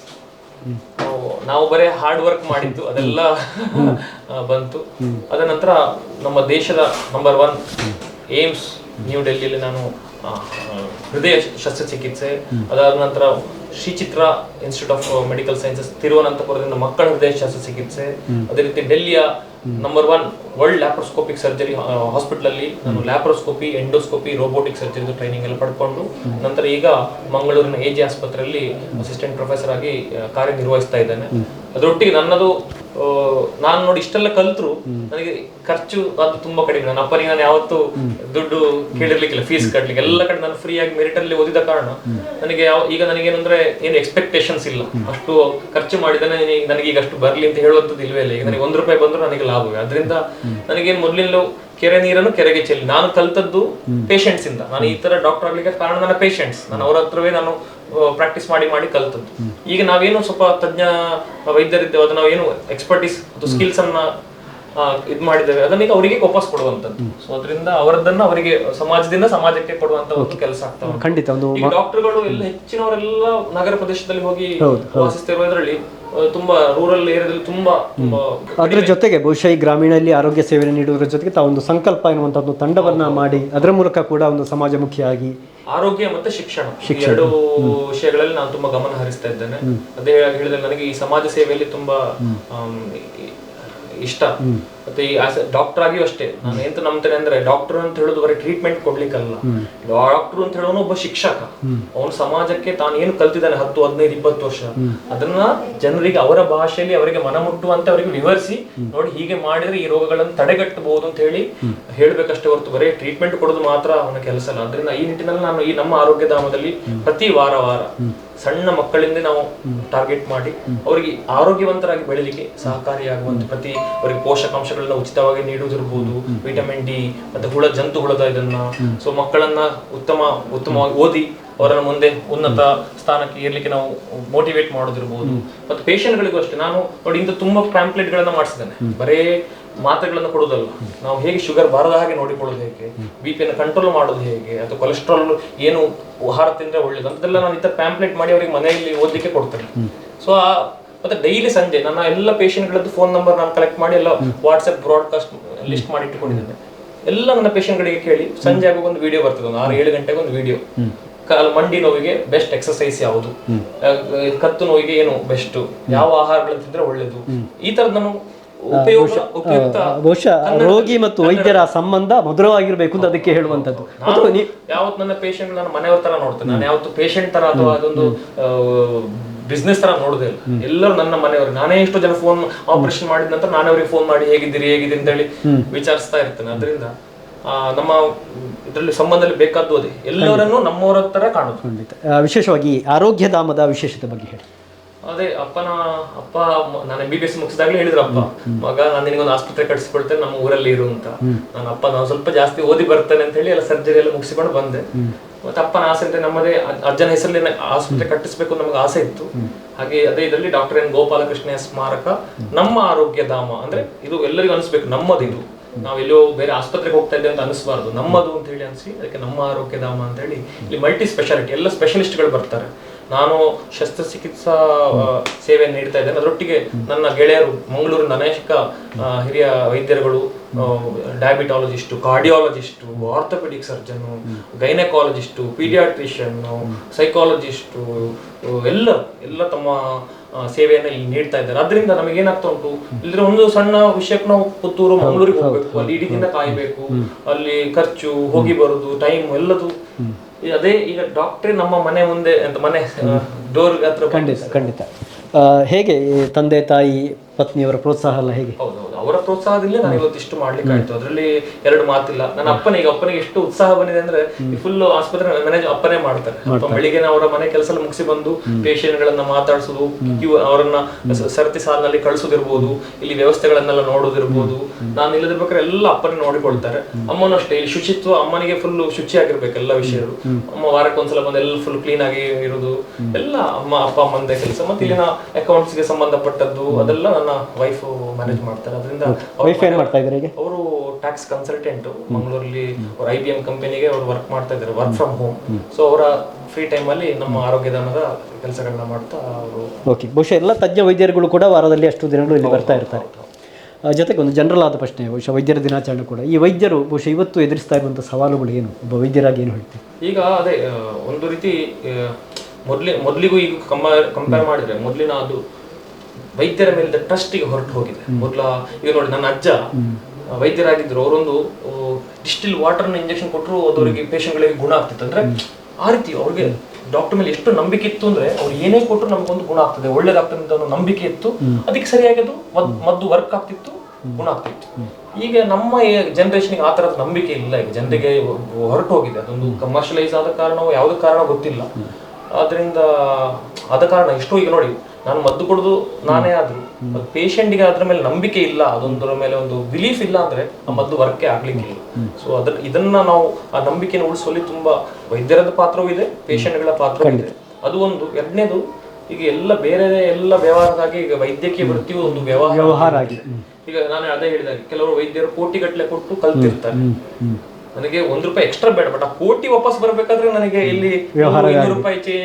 ನಾವು ಬರೇ ಹಾರ್ಡ್ ವರ್ಕ್ ಮಾಡಿದ್ದು ಅದೆಲ್ಲ ಬಂತು. ಅದ ನಂತರ ನಮ್ಮ ದೇಶದ ನಂಬರ್ ಒನ್ ಏಮ್ಸ್ ನ್ಯೂ ಡೆಲ್ಲಿಯಲ್ಲಿ ನಾನು ಹೃದಯ ಶಸ್ತ್ರಚಿಕಿತ್ಸೆ ಅದಾದ ನಂತರ Sree Chitra institute of medical sciences ತಿರುವನಂತಪುರದಿಂದ ಮಕ್ಕಳ ಹೃದಯ ಶಸ್ತ್ರಚಿಕಿತ್ಸೆ ಅದೇ ರೀತಿ ಡೆಲ್ಲಿಯ number one world laparoscopic surgery hospital ಅಲ್ಲಿ ನಾನು laparoscopy endoscopy robotic surgery training ಎಲ್ಲ ಪಡ್ಕೊಂಡು ನಂತರ ಈಗ ಮಂಗಳೂರಿನ ಎ ಜಿ ಆಸ್ಪತ್ರೆಯಲ್ಲಿ ಅಸಿಸ್ಟೆಂಟ್ ಪ್ರೊಫೆಸರ್ ಆಗಿ ಆ, ಕಾರ್ಯನಿರ್ವಹಿಸ್ತಾ ಇದ್ದೇನೆ. ಅದರೊಟ್ಟಿಗೆ ನನ್ನದು ನಾನು ನೋಡಿ ಇಷ್ಟೆಲ್ಲ ಕಲ್ತ್ರು, ನನಗೆ ಖರ್ಚು ಅದು ತುಂಬಾ ಕಡಿಮೆ. ನನ್ನ ಅಪ್ಪನಿಗೆ ನಾನು ಯಾವತ್ತೂ ದುಡ್ಡು ಕೇಳಿರ್ಲಿಕ್ಕಿಲ್ಲ ಫೀಸ್ ಕಟ್ಲಿಕ್ಕೆ. ಎಲ್ಲ ಕಡೆ ನಾನು ಫ್ರೀ ಆಗಿ ಮೆರಿಟ್ ಅಲ್ಲಿ ಓದಿದ ಕಾರಣ ನನಗೆ ಈಗ ನನಗೇನಂದ್ರೆ ಏನು ಎಕ್ಸ್ಪೆಕ್ಟೇಷನ್ಸ್ ಇಲ್ಲ. ಅಷ್ಟು ಖರ್ಚು ಮಾಡಿದ್ರೆ ನನಗೆ ಈಗ ಅಷ್ಟು ಬರ್ಲಿ ಅಂತ ಹೇಳುವಂಥದ್ದು ಇಲ್ವೇ ಇಲ್ಲ. ಈಗ ನನಗೆ ಒಂದು ರೂಪಾಯಿ ಬಂದ್ರು ನನಗೆ ಲಾಭವೇ. ಅದರಿಂದ ನನಗೇನು ಮೊದಲಿನ ಕೆರೆ ನೀರನ್ನು ಕೆರೆಗೆ ಚೆಲ್ಲಿ. ನಾನು ಕಲ್ತದ್ದು ಪೇಷಂಟ್ಸ್ ಇಂದ. ನಾನು ಈ ತರ ಡಾಕ್ಟರ್ ಆಗ್ಲಿಕ್ಕೆ ಕಾರಣ ನನ್ನ ಪೇಷಂಟ್ಸ್ ನಾನು ಅವ್ರ ಹತ್ರವೇ ನಾನು ಪ್ರಾಕ್ಟೀಸ್ ಮಾಡಿ ಮಾಡಿ ಕಲ್ತದ್ದು. ಈಗ ನಾವೇನು ಸ್ವಲ್ಪ ತಜ್ಞ ವೈದ್ಯರಿದ್ದೇವೆ ಅದನ್ನ ನಾವೇನು ಎಕ್ಸ್ಪರ್ಟೀಸ್ ಅದು ಸ್ಕಿಲ್ಸ್ ಅನ್ನ ಇದು ಮಾಡಿದ್ದೇವೆ ಅದನ್ನ ಈಗ ಅವರಿಗೆ ವಾಪಸ್ ಕೊಡುವಂತದ್ದು ಸೊ ಅದರಿಂದ ಅವರದನ್ನ ಅವರಿಗೆ ಸಮಾಜದಿಂದ ಸಮಾಜಕ್ಕೆ ಕೊಡುವಂತ ಒಂದು ಕೆಲಸ ಆಗ್ತಾವೆ ಖಂಡಿತ ಡಾಕ್ಟರ್ಗಳು ಎಲ್ಲ ಹೆಚ್ಚಿನವರೆಲ್ಲ ನಗರ ಪ್ರದೇಶದಲ್ಲಿ ಹೋಗಿ ವಾಸಿಸ್ತಿರುವುದರಲ್ಲಿ ಆ, ತುಂಬಾ ರೂರಲ್ ಏರಿಯಾದಲ್ಲಿ ತುಂಬಾ ತುಂಬಾ ಅದರ ಜೊತೆಗೆ ಬಹುಶಃ ಈ ಗ್ರಾಮೀಣಲ್ಲಿ ಆರೋಗ್ಯ ಸೇವೆ ನೀಡುವುದರ ಜೊತೆಗೆ ತಾವೊಂದು ಸಂಕಲ್ಪ ಎನ್ನುವಂತಹ ಒಂದು ತಂಡವನ್ನ ಮಾಡಿ ಅದರ ಮೂಲಕ ಕೂಡ ಒಂದು ಸಮಾಜಮುಖಿಯಾಗಿ ಆರೋಗ್ಯ ಮತ್ತೆ ಶಿಕ್ಷಣ. ಎರಡು ವಿಷಯಗಳಲ್ಲಿ ನಾನು ತುಂಬಾ ಗಮನ ಹರಿಸ್ತಾ ಇದ್ದೇನೆ. ಅದೇ ಹೇಳಿದ್ರೆ ನನಗೆ ಈ ಸಮಾಜ ಸೇವೆಯಲ್ಲಿ ತುಂಬಾ ಇಷ್ಟ. ಮತ್ತೆ ಈ ಡಾಕ್ಟರ್ ಆಗಿಯೂ ಅಷ್ಟೇ. ನಾನು ಎಂತ ನಂಬ್ತೇನೆ ಅಂದ್ರೆ ಡಾಕ್ಟರ್ ಅಂತ ಹೇಳೋದು ಬರೀ ಟ್ರೀಟ್ಮೆಂಟ್ ಕೊಡ್ಲಿಕ್ಕಲ್ಲ. ಡಾಕ್ಟರ್ ಅಂತ ಹೇಳೋನು ಒಬ್ಬ ಶಿಕ್ಷಕ. ಅವನು ಸಮಾಜಕ್ಕೆ ತಾನು ಏನು ಕಲ್ತಿದ್ದಾನೆ ಹತ್ತು ಹದಿನೈದು ಇಪ್ಪತ್ತು ವರ್ಷ? ಅದನ್ನ ಜನರಿಗೆ ಅವರ ಭಾಷೆಯಲ್ಲಿ ಅವರಿಗೆ ಮನ ಮುಟ್ಟುವಂತೆ ಅವರಿಗೆ ವಿವರಿಸಿ ನೋಡಿ ಹೀಗೆ ಮಾಡಿದ್ರೆ ಈ ರೋಗಗಳನ್ನು ತಡೆಗಟ್ಟಬಹುದು ಅಂತ ಹೇಳಿ ಹೇಳ್ಬೇಕಷ್ಟೇ ಹೊರತು ಬರೀ ಟ್ರೀಟ್ಮೆಂಟ್ ಕೊಡೋದು ಮಾತ್ರ ಅವನ ಕೆಲಸ ಅಲ್ಲ. ಅದರಿಂದ ಈ ನಿಟ್ಟಿನಲ್ಲಿ ನಾನು ಈ ನಮ್ಮ ಆರೋಗ್ಯ ಧಾಮದಲ್ಲಿ ಪ್ರತಿ ವಾರ ವಾರ ಸಣ್ಣ ಮಕ್ಕಳಿಂದ ನಾವು ಟಾರ್ಗೆಟ್ ಮಾಡಿ ಅವರಿಗೆ ಆರೋಗ್ಯವಂತರಾಗಿ ಬೆಳಿಲಿಕ್ಕೆ ಸಹಕಾರಿಯಾಗುವಂತೆ ಪ್ರತಿ ಅವರಿಗೆ ಪೋಷಕಾಂಶಗಳನ್ನ ಉಚಿತವಾಗಿ ನೀಡುವುದಿರ್ಬೋದು ವಿಟಮಿನ್ ಡಿ ಮತ್ತೆ ಹುಳ ಜಂತು ಹುಳದ ಇದನ್ನ ಸೊ ಮಕ್ಕಳನ್ನ ಉತ್ತಮ ಉತ್ತಮವಾಗಿ ಓದಿ ಅವರನ್ನು ಮುಂದೆ ಉನ್ನತ ಸ್ಥಾನಕ್ಕೆ ಇರ್ಲಿಕ್ಕೆ ನಾವು ಮೋಟಿವೇಟ್ ಮಾಡೋದಿರ್ಬೋದು ಮತ್ತೆ ಪೇಷಂಟ್ಗಳಿಗೂ ಅಷ್ಟೇ. ನಾನು ನೋಡಿ ಇಂದು ತುಂಬಾ ಪ್ಯಾಂಪ್ಲೆಟ್ ಗಳನ್ನ ಮಾಡಿಸಿದ್ದೇನೆ. ಬರೇ ಮಾತ್ರೆಗಳನ್ನು ಕೊಡೋದಲ್ಲ ನಾವು ಹೇಗೆ ಶುಗರ್ ಬಾರದ ಹಾಗೆ ನೋಡಿಕೊಳ್ಳೋದು ಹೇಗೆ? ಬಿ ಪಿಯನ್ನು ಕಂಟ್ರೋಲ್ ಮಾಡೋದು ಹೇಗೆ? ಅಥವಾ ಕೊಲೆಸ್ಟ್ರಾಲ್ ಏನು ಆಹಾರ ತಿಂದ್ರೆ ಒಳ್ಳೇದು? ಅಂತೆಲ್ಲ ನಾನು ಇಂಥ ಪ್ಯಾಂಪ್ಲೆಟ್ ಮಾಡಿ ಅವರಿಗೆ ಮನೆಯಲ್ಲಿ ಓದಲಿಕ್ಕೆ ಕೊಡ್ತೇನೆ. ಸೊ ಆ ಮತ್ತೆ ಡೈಲಿ ಸಂಜೆ ನನ್ನ ಎಲ್ಲ ಪೇಷಂಟ್ಗಳದ್ದು ಫೋನ್ ನಂಬರ್ ನಾನು ಕಲೆಕ್ಟ್ ಮಾಡಿ ಎಲ್ಲ ವಾಟ್ಸ್ಆ್ಯಪ್ ಬ್ರಾಡ್ಕಾಸ್ಟ್ ಲಿಸ್ಟ್ ಮಾಡಿ ಇಟ್ಟುಕೊಂಡಿದ್ದೇನೆ. ಎಲ್ಲ ನನ್ನ ಪೇಷಂಟ್ಗಳಿಗೆ ಕೇಳಿ ಸಂಜೆ ಆಗುವಾಗ ಒಂದು ವಿಡಿಯೋ ಬರ್ತದೆ ಒಂದು ಆರು ಏಳು ಗಂಟೆಗೆ ಒಂದು ವಿಡಿಯೋ ಕಾಲು ಮಂಡಿ ನೋವಿಗೆ ಬೆಸ್ಟ್ ಎಕ್ಸಸೈಸ್ ಯಾವುದು? ಕತ್ತು ನೋವಿಗೆ ಏನು ಬೆಸ್ಟ್ ಯಾವ ಆಹಾರಗಳನ್ನು ತಿಂದ್ರೆ ಒಳ್ಳೇದು. ಈ ತರದ್ ನಾನು ಬಹುಶಃ ರೋಗಿ ಮತ್ತು ವೈದ್ಯರ ಸಂಬಂಧ ಮಧುರವಾಗಿರ್ಬೇಕು ಅಂತ ಅದಕ್ಕೆ ಹೇಳುವಂತದ್ದು ಯಾವತ್ತು ನನ್ನ ಪೇಷಂಟ್ ನಾನು ಮನೆಯವ್ರ ತರ ನೋಡ್ತೇನೆ. ನಾನು ಯಾವತ್ತು ಪೇಷಂಟ್ ತರ ಅಥವಾ ಅದೊಂದು ಬಿಸ್ನೆಸ್ ತರ ನೋಡುದೇ ಇಲ್ಲ. ಎಲ್ಲರೂ ನನ್ನ ಮನೆಯವರು. ನಾನೇ ಎಷ್ಟು ಜನ ಫೋನ್ ಆಪರೇಷನ್ ಮಾಡಿದ ನಂತರ ನಾನೇ ಅವ್ರಿಗೆ ಫೋನ್ ಮಾಡಿ ಹೇಗಿದ್ದೀರಿ ಹೇಗಿದ್ದೀರಿ ಅಂತ ಹೇಳಿ ವಿಚಾರಿಸ್ತಾ ಇರ್ತೇನೆ. ಅದರಿಂದ ನಮ್ಮ ಇದರಲ್ಲಿ ಸಂಬಂಧದಲ್ಲಿ ಬೇಕಾದ್ದು ಅದೇ. ಎಲ್ಲರನ್ನು ನಮ್ಮವರ ತರ ಕಾಣುತ್ತೆ ಖಂಡಿತ. ವಿಶೇಷವಾಗಿ ಆರೋಗ್ಯ ಧಾಮದ ವಿಶೇಷತೆ ಬಗ್ಗೆ ಹೇಳಿ. ಅದೇ ಅಪ್ಪನ ಅಪ್ಪ ನಾನು ಎಂ ಬಿ ಬಿ ಎಸ್ ಮುಗಿಸಿದಾಗಲೇ ಹೇಳಿದ್ರು ಅಪ್ಪ ಮಗ ನಾನು ನಿನಗೊಂದು ಆಸ್ಪತ್ರೆ ಕಟ್ಸ್ಕೊಳ್ತೇನೆ ನಮ್ಮ ಊರಲ್ಲಿ ಇರು ಅಂತ. ನನ್ನ ಅಪ್ಪ ನಾನು ಸ್ವಲ್ಪ ಜಾಸ್ತಿ ಓದಿ ಬರ್ತೇನೆ ಅಂತ ಹೇಳಿ ಎಲ್ಲ ಸರ್ಜರಿ ಎಲ್ಲ ಮುಗಿಸಿಕೊಂಡು ಬಂದೆ. ಮತ್ತೆ ಅಪ್ಪನ ಆಸೆ ಅಂತ ನಮ್ಮದೇ ಅಜ್ಜನ ಹೆಸರಲ್ಲಿ ಆಸ್ಪತ್ರೆ ಕಟ್ಟಿಸಬೇಕು ಅಂತ ನಮಗೆ ಆಸೆ ಇತ್ತು. ಹಾಗೆ ಅದೇ ಇದರಲ್ಲಿ ಡಾಕ್ಟರ್ ಎನ್ ಗೋಪಾಲಕೃಷ್ಣ ಸ್ಮಾರಕ ನಮ್ಮ ಆರೋಗ್ಯ ಧಾಮ ಅಂದ್ರೆ ಇದು ಎಲ್ಲರಿಗೂ ಅನಿಸ್ಬೇಕು ನಮ್ಮದು ಇದು. ನಾವು ಎಲ್ಲೋ ಬೇರೆ ಆಸ್ಪತ್ರೆಗೆ ಹೋಗ್ತಾ ಇದ್ದೇವೆ ಅಂತ ಅನಿಸ್ಬಾರ್ದು. ನಮ್ಮದು ಅಂತ ಹೇಳಿ ಅನಿಸಿ ಅದಕ್ಕೆ ನಮ್ಮ ಆರೋಗ್ಯ ಧಾಮ ಅಂತ ಹೇಳಿ ಇಲ್ಲಿ ಮಲ್ಟಿ ಸ್ಪೆಷಾಲಿಟಿ ಎಲ್ಲ ಸ್ಪೆಷಲಿಸ್ಟ್ಗಳು ಬರ್ತಾರೆ. ನಾನು ಶಸ್ತ್ರಚಿಕಿತ್ಸಾ ಸೇವೆಯನ್ನು ನೀಡ್ತಾ ಇದ್ದೇನೆ. ಅದರೊಟ್ಟಿಗೆ ನನ್ನ ಗೆಳೆಯರು ಮಂಗಳೂರಿನ ಅನೇಕ ಹಿರಿಯ ವೈದ್ಯರುಗಳು diabetologist cardiologist orthopedic surgeon gynaecologist paediatrician psychologist ಎಲ್ಲ ಎಲ್ಲ ತಮ್ಮ ಸೇವೆಯನ್ನು ಇಲ್ಲಿ ನೀಡ್ತಾ ಇದ್ದಾರೆ. ಅದರಿಂದ ನಮಗೆ ಏನಾಗ್ತಾ ಉಂಟು? ಇಲ್ಲದ್ರೆ ಒಂದು ಸಣ್ಣ ವಿಷಯಕ್ಕೆ ನಾವು ಪುತ್ತೂರು ಮಂಗಳೂರಿಗೆ ಹೋಗ್ಬೇಕು. ಅಲ್ಲಿ ಇಡೀ ದಿನ ಕಾಯ್ಬೇಕು. ಅಲ್ಲಿ ಖರ್ಚು ಹೋಗಿ ಬರುದು ಟೈಮ್ ಎಲ್ಲದು. ಅದೇ ಈಗ ಡಾಕ್ಟ್ರೇ ನಮ್ಮ ಮನೆ ಮುಂದೆ ಅಂತ ಮನೆ ಡೋರ್ ಹತ್ರ ಖಂಡಿತ ಖಂಡಿತ. ಹೇಗೆ ತಂದೆ ತಾಯಿ ಪತ್ನಿಯವರ ಪ್ರೋತ್ಸಾಹ ಎಲ್ಲ ಹೇಗೆ? ಹೌದೌದು ಅವರ ಪ್ರೋತ್ಸಾಹದಿಂದ ನಾನು ಇವತ್ತು ಇಷ್ಟು ಮಾಡ್ಲಿಕ್ಕೆ ಆಯ್ತು. ಅದರಲ್ಲಿ ಎರಡು ಮಾತಿಲ್ಲ. ನನ್ನ ಅಪ್ಪನಿಗೆ ಅಪ್ಪನಿಗೆ ಎಷ್ಟು ಉತ್ಸಾಹ ಬಂದಿದೆ ಅಂದ್ರೆ ಫುಲ್ ಆಸ್ಪತ್ರೆ ಮ್ಯಾನೇಜ್ ಅಪ್ಪನೇ ಮಾಡ್ತಾರೆ. ಅಪ್ಪ ಬೆಳಿಗ್ಗೆ ಅವರ ಮನೆ ಕೆಲಸ ಎಲ್ಲ ಮುಗಿಸಿ ಬಂದು ಪೇಷಂಟ್ ಗಳನ್ನ ಮಾತಾಡಿಸೋದು ಅವರನ್ನ ಸರತಿ ಸಾಲಿನಲ್ಲಿ ಕಳಿಸೋದಿರ್ಬೋದು ಇಲ್ಲಿ ವ್ಯವಸ್ಥೆಗಳನ್ನೆಲ್ಲ ನೋಡೋದಿರ್ಬೋದು. ನಾನು ಇಲ್ಲದಿರ್ಬೇಕಾದ್ರೆ ಎಲ್ಲ ಅಪ್ಪನೇ ನೋಡಿಕೊಳ್ತಾರೆ. ಅಮ್ಮನ ಅಷ್ಟೇ. ಇಲ್ಲಿ ಶುಚಿತ್ವ ಅಮ್ಮನಿಗೆ ಫುಲ್ ಶುಚಿಯಾಗಿರ್ಬೇಕು ಎಲ್ಲ ವಿಷಯಗಳು. ಅಮ್ಮ ವಾರಕ್ಕೆ ಒಂದ್ಸಲ ಬಂದು ಎಲ್ಲ ಫುಲ್ ಕ್ಲೀನ್ ಆಗಿ ಇರೋದು. ಎಲ್ಲ ಅಮ್ಮ ಅಪ್ಪ ಅಮ್ಮಂದೇ ಕೆಲಸ. ಮತ್ತೆ ಇಲ್ಲಿನ ಅಕೌಂಟ್ಸ್ಗೆ ಸಂಬಂಧಪಟ್ಟದ್ದು ಅದೆಲ್ಲ ನನ್ನ ವೈಫ್ ಮ್ಯಾನೇಜ್ ಮಾಡ್ತಾರೆ. ಅದರಿಂದ ವೈಫ್ ಏನು ಮಾಡ್ತಾ ಇದ್ದಾರೆ ಈಗ? ಅವರು ಟ್ಯಾಕ್ಸ್ ಕನ್ಸಲ್ಟೆಂಟ್ ಮಂಗಳೂರಲ್ಲಿ ಅವ್ರ ಐ ಬಿ ಎಂ ಕಂಪನಿಗೆ ಅವರು ವರ್ಕ್ ಮಾಡ್ತಾ ಇದ್ದಾರೆ ವರ್ಕ್ ಫ್ರಮ್ ಹೋಮ್. ಸೊ ಅವರ ಫ್ರೀ ಟೈಮ್ ಅಲ್ಲಿ ನಮ್ಮ ಆರೋಗ್ಯಧಾಮದ ಕೆಲಸಗಳನ್ನ ಮಾಡ್ತಾ ಅವರು ಓಕೆ ಬಹುಶಃ ಎಲ್ಲ ತಜ್ಞ ವೈದ್ಯರುಗಳು ಕೂಡ ವಾರದಲ್ಲಿ ಅಷ್ಟು ದಿನಗಳು ಇಲ್ಲಿ ಬರ್ತಾ ಇರ್ತಾರೆ. ಜೊತೆಗೆ ಒಂದು ಜನರಲ್ ಆದ ಪ್ರಶ್ನೆ ಬಹುಶಃ ವೈದ್ಯರ ದಿನಾಚರಣೆ ಕೂಡ. ಈ ವೈದ್ಯರು ಬಹುಶಃ ಇವತ್ತು ಎದುರಿಸ್ತಾ ಇರುವಂಥ ಸವಾಲುಗಳು ಏನು? ಒಬ್ಬ ವೈದ್ಯರಾಗಿ ಏನು ಹೇಳ್ತೀವಿ ಈಗ ಅದೇ ಒಂದು ರೀತಿ ಮೊದ್ಲಿ ಮೊದಲಿಗೂ ಈಗ ಕಂಪೇರ್ ಮಾಡಿದ್ರೆ ಮೊದಲಿನ ಅದು ವೈದ್ಯರ ಮೇಲಿದ್ದ ಟ್ರಸ್ಟಿಗೆ ಹೊರಟು ಹೋಗಿದೆ. ಮೊದಲ ಈಗ ನೋಡಿ ನನ್ನ ಅಜ್ಜ ವೈದ್ಯರಾಗಿದ್ರು ಅವರೊಂದು ಡಿಸ್ಟಿಲ್ ವಾಟರ್ನ ಇಂಜೆಕ್ಷನ್ ಕೊಟ್ಟರು ಅದವರಿಗೆ ಪೇಷಂಟ್ಗಳಿಗೆ ಗುಣ ಆಗ್ತಿತ್ತು. ಅಂದ್ರೆ ಆ ರೀತಿ ಅವ್ರಿಗೆ ಡಾಕ್ಟರ್ ಮೇಲೆ ಎಷ್ಟು ನಂಬಿಕೆ ಇತ್ತು ಅಂದ್ರೆ ಅವ್ರು ಏನೇ ಕೊಟ್ಟರು ನಮಗೊಂದು ಗುಣ ಆಗ್ತದೆ. ಒಳ್ಳೇದಾಗ್ತದೆ ಅಂತ ಒಂದು ನಂಬಿಕೆ ಇತ್ತು. ಅದಕ್ಕೆ ಸರಿಯಾಗಿದ್ದು ಮದ್- ಮದ್ದು ವರ್ಕ್ ಆಗ್ತಿತ್ತು ಗುಣ ಆಗ್ತಿತ್ತು. ಈಗ ನಮ್ಮ ಜನರೇಷನ್ಗೆ ಆ ತರದ ನಂಬಿಕೆ ಇಲ್ಲ. ಈಗ ಜನರಿಗೆ ಹೊರಟು ಹೋಗಿದೆ. ಅದೊಂದು ಕಮರ್ಷಿಯಲೈಸ್ ಆದ ಕಾರಣ ಯಾವುದೇ ಕಾರಣ ಗೊತ್ತಿಲ್ಲ. ಆದ್ರಿಂದ ಆದ ಕಾರಣ ಎಷ್ಟೋ ಈಗ ನೋಡಿ ನಾನು ಮದ್ದು ಕೊಡೋದು ನಾನೇ ಆದ್ರು. ಪೇಷಂಟ್ಗೆ ಅದ್ರ ಮೇಲೆ ನಂಬಿಕೆ ಇಲ್ಲ ಅದೊಂದರ ಮೇಲೆ ಒಂದು ಬಿಲೀಫ್ ಇಲ್ಲ ಅಂದ್ರೆ ಆ ಮದ್ದು ವರ್ಕ್ ಆಗ್ಲಿಕ್ಕಿಲ್ಲ ಸೊ ಅದ್ರ ಇದನ್ನ ನಾವು ಆ ನಂಬಿಕೆನ ಉಳಿಸುವಲ್ಲಿ ತುಂಬಾ ವೈದ್ಯರದ ಪಾತ್ರವೂ ಇದೆ ಪೇಷಂಟ್ಗಳ ಪಾತ್ರವೂ ಇದೆ. ಅದು ಒಂದು. ಎರಡನೇದು ಈಗ ಎಲ್ಲ ಬೇರೆ ಎಲ್ಲ ವ್ಯವಹಾರದಾಗಿ ಈಗ ವೈದ್ಯಕೀಯ ವೃತ್ತಿಯು ಒಂದು ವ್ಯವಹಾರ ವ್ಯವಹಾರ ಆಗಿ ಈಗ ನಾನು ಅದೇ ಹೇಳಿದಾಗ ಕೆಲವರು ವೈದ್ಯರು ಕೋಟಿಗಟ್ಟಲೆ ಕೊಟ್ಟು ಕಲ್ತಿರ್ತಾರೆ. ನನಗೆ ಒಂದ್ ರೂಪಾಯಿ ಎಕ್ಸ್ಟ್ರಾ ಬೇಡ ಬಟ್ ಆ ಕೋಟಿ ವಾಪಸ್ ಬರ್ಬೇಕಾದ್ರೆ ನನಗೆ ಇಲ್ಲಿ ಇನ್ನೂರು ರೂಪಾಯಿ ಚೇ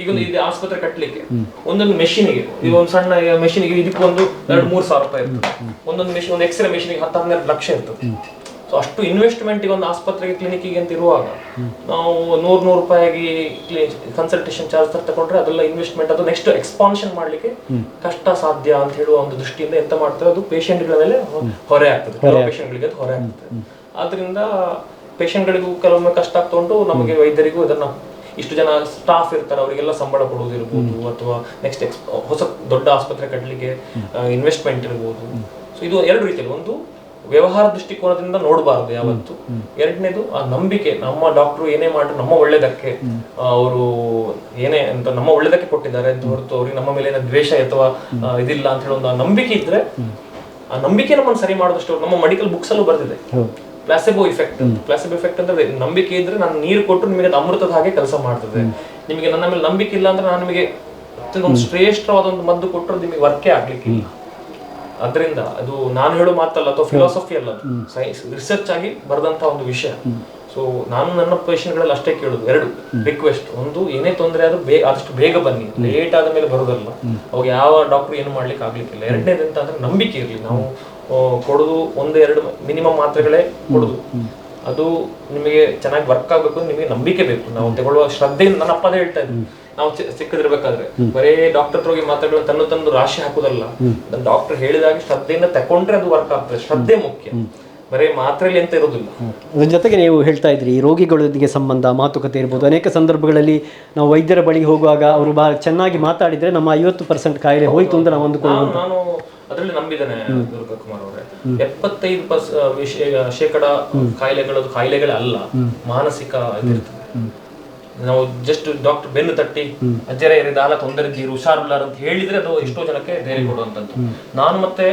ಈಗ ಒಂದು ಇದು ಆಸ್ಪತ್ರೆ ಕಟ್ಟಲಿಕ್ಕೆ ಒಂದೊಂದು ಮೆಷಿನ್ಗೆ ಈಗ ಒಂದು ಸಣ್ಣ ಮೆಷಿನ್ಗೆ ಇದಕ್ಕೆ ಒಂದು ಎರಡು ಮೂರು ಸಾವಿರ ರೂಪಾಯಿ ಇರ್ತದೆ ಒಂದೊಂದು ಮೆಷಿನ್ ಒಂದು ಎಕ್ಸ್ರೇ ಮೆಷಿನ್ಗೆ ಹತ್ತು ಹನ್ನೆರಡು ಲಕ್ಷ ಇರ್ತದೆ ಸೊ ಅಷ್ಟು ಇನ್ವೆಸ್ಟ್ಮೆಂಟ್ ಒಂದು ಆಸ್ಪತ್ರೆಗೆ ಕ್ಲಿನಿಕ್ಗೆ ಅಂತ ಇರುವಾಗ ನಾವು ನೂರ್ ನೂರು ರೂಪಾಯಿಗೆ ಕನ್ಸಲ್ಟೇಷನ್ ಚಾರ್ಜ್ ತಗೊಂಡ್ರೆ ಅದೆಲ್ಲ ಇನ್ವೆಸ್ಟ್ಮೆಂಟ್ ಅದು ನೆಕ್ಸ್ಟ್ ಎಕ್ಸ್ಪಾನ್ಷನ್ ಮಾಡ್ಲಿಕ್ಕೆ ಕಷ್ಟ ಸಾಧ್ಯ ಅಂತ ಹೇಳುವ ಒಂದು ದೃಷ್ಟಿಯಿಂದ ಎಂತ ಮಾಡ್ತಾರೆ ಅದು ಪೇಷಂಟ್ಗಳ ಮೇಲೆ ಹೊರೆ ಆಗ್ತದೆ. ಕೆಲವು ಪೇಷಂಟ್ಗಳಿಗೆ ಅದು ಹೊರೆ ಆಗ್ತದೆ. ಆದ್ರಿಂದ ಪೇಷಂಟ್ಗಳಿಗೂ ಕೆಲವೊಮ್ಮೆ ಕಷ್ಟ ಆಗ್ತಾ ಉಂಟು ನಮಗೆ ವೈದ್ಯರಿಗೂ ಇದನ್ನ ಇಷ್ಟು ಜನ ಸ್ಟಾಫ್ ಇರ್ತಾರೆ ಅವರಿಗೆಲ್ಲ ಸಂಬಳ ಕೊಡುವುದಿರ್ಬೋದು ಅಥವಾ ನೆಕ್ಸ್ಟ್ ಹೊಸ ದೊಡ್ಡ ಆಸ್ಪತ್ರೆ ಕಟ್ಟಲಿಕ್ಕೆ ಇನ್ವೆಸ್ಟ್ಮೆಂಟ್ ಇರ್ಬೋದು. ಸೊ ಇದು ಎರಡು ರೀತಿಯಲ್ಲಿ ಒಂದು ವ್ಯವಹಾರ ದೃಷ್ಟಿಕೋನದಿಂದ ನೋಡಬಾರದು ಯಾವತ್ತು. ಎರಡನೇದು ಆ ನಂಬಿಕೆ ನಮ್ಮ ಡಾಕ್ಟ್ರು ಏನೇ ಮಾಡಿದ್ರು ನಮ್ಮ ಒಳ್ಳೇದಕ್ಕೆ ಅವರು ಏನೇ ಅಂತ ನಮ್ಮ ಒಳ್ಳೇದಕ್ಕೆ ಕೊಟ್ಟಿದ್ದಾರೆ ಅಂತ ಹೊರತು ಅವ್ರಿಗೆ ನಮ್ಮ ಮೇಲೆ ಏನೋ ದ್ವೇಷ ಅಥವಾ ಇದಿಲ್ಲ ಅಂತ ಹೇಳೋ ಒಂದು ಆ ನಂಬಿಕೆ ಇದ್ರೆ ಆ ನಂಬಿಕೆ ನಮ್ಮನ್ನು ಸರಿ ಮಾಡಿದಷ್ಟು ನಮ್ಮ ಮೆಡಿಕಲ್ ಬುಕ್ಸ್ ಅಲ್ಲೂ ಬರ್ದಿದೆ. ಪ್ಲಾಸೆಬೋ ಇಫೆಕ್ಟ್ ಪ್ಲಾಸೆಬೋ ಇಫೆಕ್ಟ್ ಅಂದ್ರೆ ನಂಬಿಕೆ ಇದ್ರೆ ನಾನು ನೀರು ಕೊಟ್ಟು ನಿಮಗೆ ಅದು ಅಮೃತದ ಹಾಗೆ ಕೆಲಸ ಮಾಡ್ತದೆ. ನಿಮಗೆ ನನ್ನ ಮೇಲೆ ನಂಬಿಕೆ ಇಲ್ಲ ಅಂದ್ರೆ ನಾನು ನಿಮಗೆ ಅತ್ಯಂತ ಒಂದು ಶ್ರೇಷ್ಠವಾದ ಒಂದು ಮದ್ದು ಕೊಟ್ಟರು ನಿಮಗೆ ವರ್ಕೇ ಆಗ್ಲಿಕ್ಕಿಲ್ಲ. ಅದರಿಂದ ಅದು ನಾನು ಹೇಳೋ ಮಾತಲ್ಲ ಅಥವಾ ಫಿಲಾಸಫಿ ಅಲ್ಲ ಸೈನ್ಸ್ ರಿಸರ್ಚ್ ಆಗಿ ಬರೆದಂತ ಒಂದು ವಿಷಯ. ಸೊ ನಾನು ನನ್ನ ಪೇಷಂಟ್ಗಳಲ್ಲಿ ಅಷ್ಟೇ ಕೇಳುದು. ಎರಡು ರಿಕ್ವೆಸ್ಟ್ ಒಂದು ಏನೇ ತೊಂದರೆ ಆದ್ರೂ ಬೇಗ ಆದಷ್ಟು ಬೇಗ ಬನ್ನಿ. ಲೇಟ್ ಆದ ಮೇಲೆ ಬರೋದಲ್ಲ. ಅವಾಗ ಯಾವ ಡಾಕ್ಟರ್ ಏನು ಮಾಡ್ಲಿಕ್ಕೆ ಆಗ್ಲಿಕ್ಕಿಲ್ಲ ಎರಡನೇದಂತ ಅಂದ್ರೆ ನಂಬಿಕೆ ಇರಲಿ. ನಾವು ಕೊಡೋದು ಒಂದು ಎರಡು ಮಿನಿಮಮ್ ಮಾತ್ರೆಗಳೇ ಕೊಡೋದು. ಅದು ನಿಮಗೆ ಚೆನ್ನಾಗಿ ವರ್ಕ್ ಆಗಬೇಕು ನಿಮಗೆ ನಂಬಿಕೆ ಬೇಕು. ನಾವು ತಗೊಳ್ಳುವ ಶ್ರದ್ಧೆಯಿಂದ ನನ್ನ ಅಪ್ಪನೇ ಹೇಳ್ತಾ ಇದ್ದೀನಿ ನಾವು ಸಿಕ್ಕದಿರ್ಬೇಕಾದ್ರೆ ಬರೇ ಡಾಕ್ಟರ್ ಹೋಗಿ ಮಾತ್ರೆಗಳು ತನ್ನ ತಂದು ರಾಶಿ ಹಾಕುದಲ್ಲ. ಡಾಕ್ಟರ್ ಹೇಳಿದಾಗ ಶ್ರದ್ಧೆಯಿಂದ ತಕೊಂಡ್ರೆ ಅದು ವರ್ಕ್ ಆಗ್ತದೆ. ಶ್ರದ್ಧೆ ಮುಖ್ಯ. ಬರೇ ಮಾತ್ರೆಯಲ್ಲಿ ಅಂತ ಇರೋದಿಲ್ಲ. ಅದ್ರ ಜೊತೆಗೆ ನೀವು ಹೇಳ್ತಾ ಇದ್ರಿ ಈ ರೋಗಿಗಳೊಂದಿಗೆ ಸಂಬಂಧ ಮಾತುಕತೆ ಇರ್ಬೋದು. ಅನೇಕ ಸಂದರ್ಭಗಳಲ್ಲಿ ನಾವು ವೈದ್ಯರ ಬಳಿಗೆ ಹೋಗುವಾಗ ಅವರು ಬಹಳ ಚೆನ್ನಾಗಿ ಮಾತಾಡಿದ್ರೆ ನಮ್ಮ ಐವತ್ತು ಪರ್ಸೆಂಟ್ ಕಾಯಿಲೆ ಹೋಯ್ತು ಅಂತ ನಾವು ನಾನು ಅದರಲ್ಲಿ ನಂಬಿದ್ದೇನೆ ಎಪ್ಪತ್ತೈದು ಪರ್ಸ್ ವಿಷಯ ಶೇಕಡ ಕಾಯಿಲೆಗಳದ್ದು ಕಾಯಿಲೆಗಳೇ ಅಲ್ಲ ಮಾನಸಿಕ ಇದಿರ್ತದೆ ನಾವು ಜಸ್ಟ್ ಡಾಕ್ಟರ್ ಬೆನ್ನು ತಟ್ಟಿ ಅಜ್ಜರ ಇರಿದಾಲ ತೊಂದರೆ ಇದ್ದೀರಿ ಹುಷಾರಿಲ್ಲ ಅಂತ ಹೇಳಿದ್ರೆ ಅದು ಎಷ್ಟೋ ಜನಕ್ಕೆ ಧೈರ್ಯ ಕೊಡುವಂತದ್ದು ನಾನು ಮತ್ತೆ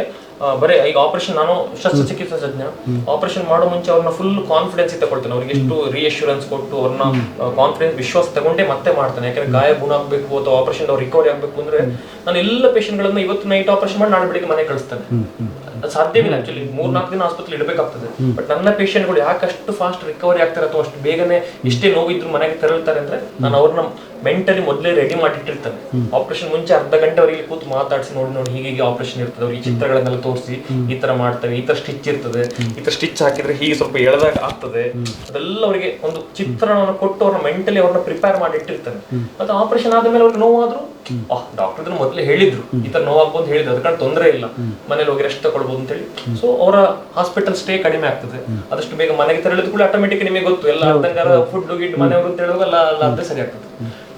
ಬರೇ ಈಗ ಆಪರೇಷನ್ ನಾನು ಶಸ್ತ್ರಚಿಕಿತ್ಸಾ ತಜ್ಞ. ಆಪರೇಷನ್ ಮಾಡೋ ಮುಂಚೆ ಅವ್ರನ್ನ ಫುಲ್ ಕಾನ್ಫಿಡೆನ್ಸ್ ತಗೊಳ್ತೇನೆ. ಅವ್ರಿಗೆ ಎಷ್ಟು ರಿಯಶೂರೆನ್ಸ್ ಕೊಟ್ಟು ಅವ್ರನ್ನ ಕಾನ್ಫಿಡೆನ್ಸ್ ವಿಶ್ವಾಸ ತಗೊಂಡೇ ಮತ್ತೆ ಮಾಡ್ತಾನೆ. ಯಾಕಂದ್ರೆ ಗಾಯ ಗುಣ ಆಗಬೇಕು ಅಥವಾ ಆಪರೇಷನ್ ಅವ್ರು ರಿಕವರಿ ಆಗಬೇಕು ಅಂದ್ರೆ ನಾನು ಎಲ್ಲ ಪೇಷಂಟ್ಗಳನ್ನ ಇವತ್ತು ನೈಟ್ ಆಪರೇಷನ್ ಮಾಡಿ ನಾಳೆ ಬೆಳಿಗ್ಗೆ ಮನೆ ಕಳಿಸ್ತೇನೆ. ಸಾಧ್ಯವಿಲ್ಲ ಆಕ್ಚುಲಿ ಮೂರ್ನಾಲ್ಕು ದಿನ ಆಸ್ಪತ್ರೆ ಇಡಬೇಕಾಗ್ತದೆ. ಬಟ್ ನನ್ನ ಪೇಷಂಟ್ಗಳು ಯಾಕಷ್ಟು ಫಾಸ್ಟ್ ರಿಕವರಿ ಆಗ್ತಾರೆ ಅಥವಾ ಅಷ್ಟು ಬೇಗನೆ ಎಷ್ಟೇ ನೋವಿದ್ರು ಮನೆಗೆ ತೆರಳ್ತಾರೆ ಅಂದ್ರೆ ನಾನು ಅವ್ರನ್ನ ಮೆಂಟಲಿ ಮೊದಲೇ ರೆಡಿ ಮಾಡಿಟ್ಟಿರ್ತಾನೆ. ಆಪರೇಷನ್ ಮುಂಚೆ ಅರ್ಧ ಗಂಟೆ ಅವರಿಗೆ ಕೂತು ಮಾತಾಡಿಸಿ ನೋಡಿ ನೋಡಿ ಹೀಗೆ ಆಪರೇಷನ್ ಇರ್ತದೆ. ಅವ್ರಿಗೆ ಈ ಚಿತ್ರಗಳನ್ನೆಲ್ಲ ತೋರಿಸಿ ಈ ತರ ಮಾಡ್ತಾರೆ ಈ ತರ ಸ್ಟಿಚ್ ಇರ್ತದೆ. ಈ ತರ ಸ್ಟಿಚ್ ಹಾಕಿದ್ರೆ ಹೀಗೆ ಸ್ವಲ್ಪ ಎಳೆದಾಗ ಆಗ್ತದೆ. ಅದೆಲ್ಲ ಅವರಿಗೆ ಒಂದು ಚಿತ್ರಣವನ್ನು ಕೊಟ್ಟು ಅವ್ರನ್ನ ಮೆಂಟಲಿ ಅವ್ರನ್ನ ಪ್ರಿಪೇರ್ ಮಾಡಿ ಇಟ್ಟಿರ್ತಾನೆ ಮತ್ತೆ ಆಪರೇಷನ್ ಆದಮೇಲೆ ಅವ್ರಿಗೆ ನೋವಾದ್ರು ಡಾಕ್ಟರ್ ಮೊದಲೇ ಹೇಳಿದ್ರು ಈ ತರ ನೋವಾಗ್ಬೋದು ಹೇಳಿದ್ರು. ಅದಕ್ಕೆ ತೊಂದರೆ ಇಲ್ಲ. ಮನೇಲಿ ಹೋಗಿ ರೆಸ್ಟ್ ತಗೊಳ್ಬಹುದು ಅಂತ ಹೇಳಿ. ಸೊ ಅವರ ಹಾಸ್ಪಿಟಲ್ ಸ್ಟೇ ಕಡಿಮೆ ಆಗ್ತದೆ. ಆದಷ್ಟು ಬೇಗ ಮನೆಗೆ ತೆರಳಿದ ಕೂಡ ಆಟೋಮೆಟಿಕ್ ನಿಮಗೆ ಗೊತ್ತು. ಎಲ್ಲ ಅರ್ಧಂಗಾರ ಫುಡ್ ಗಿಡ್ ಮನೆಯವರು ಅಂತ ಹೇಳುವಾಗ ಎಲ್ಲ ಅಲ್ಲ ಅದೇ ಸರಿ ಆಗ್ತದೆ.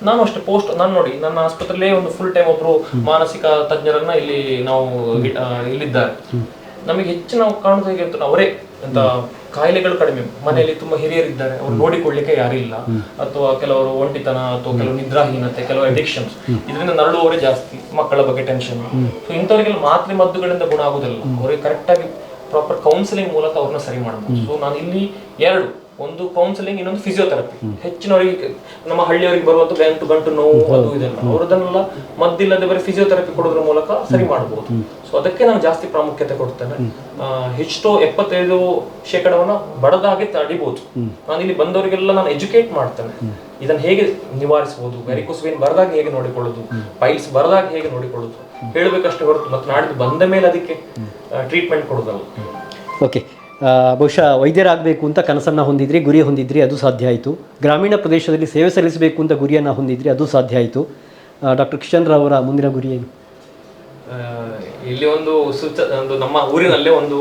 ನಾನು ಅಷ್ಟೇ ಪೋಸ್ಟ್ ನಾನು ನೋಡಿ ನನ್ನ ಆಸ್ಪತ್ರೆಯಲ್ಲೇ ಒಂದು ಫುಲ್ ಟೈಮ್ ಒಬ್ರು ಮಾನಸಿಕ ತಜ್ಞರನ್ನ ಇಲ್ಲಿ ನಾವು ಇಲ್ಲಿದ್ದಾರೆ. ನಮಗೆ ಹೆಚ್ಚು ನಾವು ಕಾಣುದು ಹೇಗೆ ಅಂತ ಅವರೇ ಅಂತ ಕಾಯಿಲೆಗಳು ಕಡಿಮೆ. ಮನೆಯಲ್ಲಿ ತುಂಬಾ ಹಿರಿಯರಿದ್ದಾರೆ. ಅವ್ರು ನೋಡಿಕೊಳ್ಳಿಕ್ಕೆ ಯಾರು ಇಲ್ಲ. ಅಥವಾ ಕೆಲವರು ಒಂಟಿತನ ಅಥವಾ ಕೆಲವು ನಿದ್ರಾಹೀನತೆ ಕೆಲವು ಅಡಿಕ್ಷನ್ಸ್ ಇದರಿಂದ ನರಳುವವರೇ ಜಾಸ್ತಿ ಮಕ್ಕಳ ಬಗ್ಗೆ ಟೆನ್ಷನ್ ಸೊ ಇಂಥವರಿಗೆಲ್ಲ ಮಾತ್ರೆ ಮದ್ದುಗಳಿಂದ ಗುಣ ಆಗುದಿಲ್ಲ ಅವರಿಗೆ ಕರೆಕ್ಟ್ ಆಗಿ ಪ್ರಾಪರ್ ಕೌನ್ಸಿಲಿಂಗ್ ಮೂಲಕ ಅವ್ರನ್ನ ಸರಿ ಮಾಡಬಹುದು ಸೊ ನಾನು ಇಲ್ಲಿ ಎರಡು. ಒಂದು ಕೌನ್ಸಿಲಿಂಗ್ ಇನ್ನೊಂದು ಫಿಸಿಯೋಥೆರಪಿ ಹೆಚ್ಚಿನವರಿಗೆ ನಮ್ಮ ಹಳ್ಳಿಯವರಿಗೆ ಬರುವಂತ ಗಂಟು ಗಂಟು ನೋವು ಅದು ಇದೆಲ್ಲ. ಅವರದನ್ನೆಲ್ಲ ಮದ್ದಿಲ್ಲದೆ ಬರೀ ಫಿಸಿಯೋಥೆರಪಿ ಕೊಡೋದ್ರ ಮೂಲಕ ಸರಿ ಮಾಡಬಹುದು ಸೊ ಅದಕ್ಕೆ ನಾನು ಜಾಸ್ತಿ ಪ್ರಾಮುಖ್ಯತೆ ಕೊಡ್ತೇನೆ. ಎಷ್ಟೋ ಎಪ್ಪತ್ತೈದು ಶೇಕಡವನ್ನ ಬಡದಾಗೆ ತಡಿಬಹುದು ನಾನು ಇಲ್ಲಿ ಬಂದವರಿಗೆಲ್ಲ ನಾನು ಎಜುಕೇಟ್ ಮಾಡ್ತೇನೆ. ಇದನ್ನ ಹೇಗೆ ನಿವಾರಿಸಬಹುದು ವೆರಿಕೋಸ್ ವೇನ್ ಬರದಾಗ ಹೇಗೆ ನೋಡಿಕೊಳ್ಳೋದು? ಪೈಲ್ಸ್ ಬರದಾಗ ಹೇಗೆ ನೋಡಿಕೊಳ್ಳೋದು? ಹೇಳಬೇಕಷ್ಟೇ ಹೊರತು ಮತ್ತೆ ನಾಡಿದ್ದು ಬಂದ ಮೇಲೆ ಅದಕ್ಕೆ ಟ್ರೀಟ್ಮೆಂಟ್ ಕೊಡೋದಲ್ಲ. ಓಕೆ ಬಹುಶಃ ವೈದ್ಯರಾಗಬೇಕು ಅಂತ ಕನಸನ್ನು ಹೊಂದಿದ್ರಿ, ಗುರಿ ಹೊಂದಿದ್ರಿ, ಅದು ಸಾಧ್ಯ ಆಯಿತು. ಗ್ರಾಮೀಣ ಪ್ರದೇಶದಲ್ಲಿ ಸೇವೆ ಸಲ್ಲಿಸಬೇಕು ಅಂತ ಗುರಿಯನ್ನು ಹೊಂದಿದ್ರಿ, ಅದು ಸಾಧ್ಯ ಆಯಿತು. ಡಾಕ್ಟರ್ ಕಿಶನ್ ರಾವ್ ಅವರ ಮುಂದಿನ ಗುರಿ ಏನು? ಇಲ್ಲಿ ಒಂದು ಸುಚ ಒಂದು ನಮ್ಮ ಊರಿನಲ್ಲೇ ಒಂದು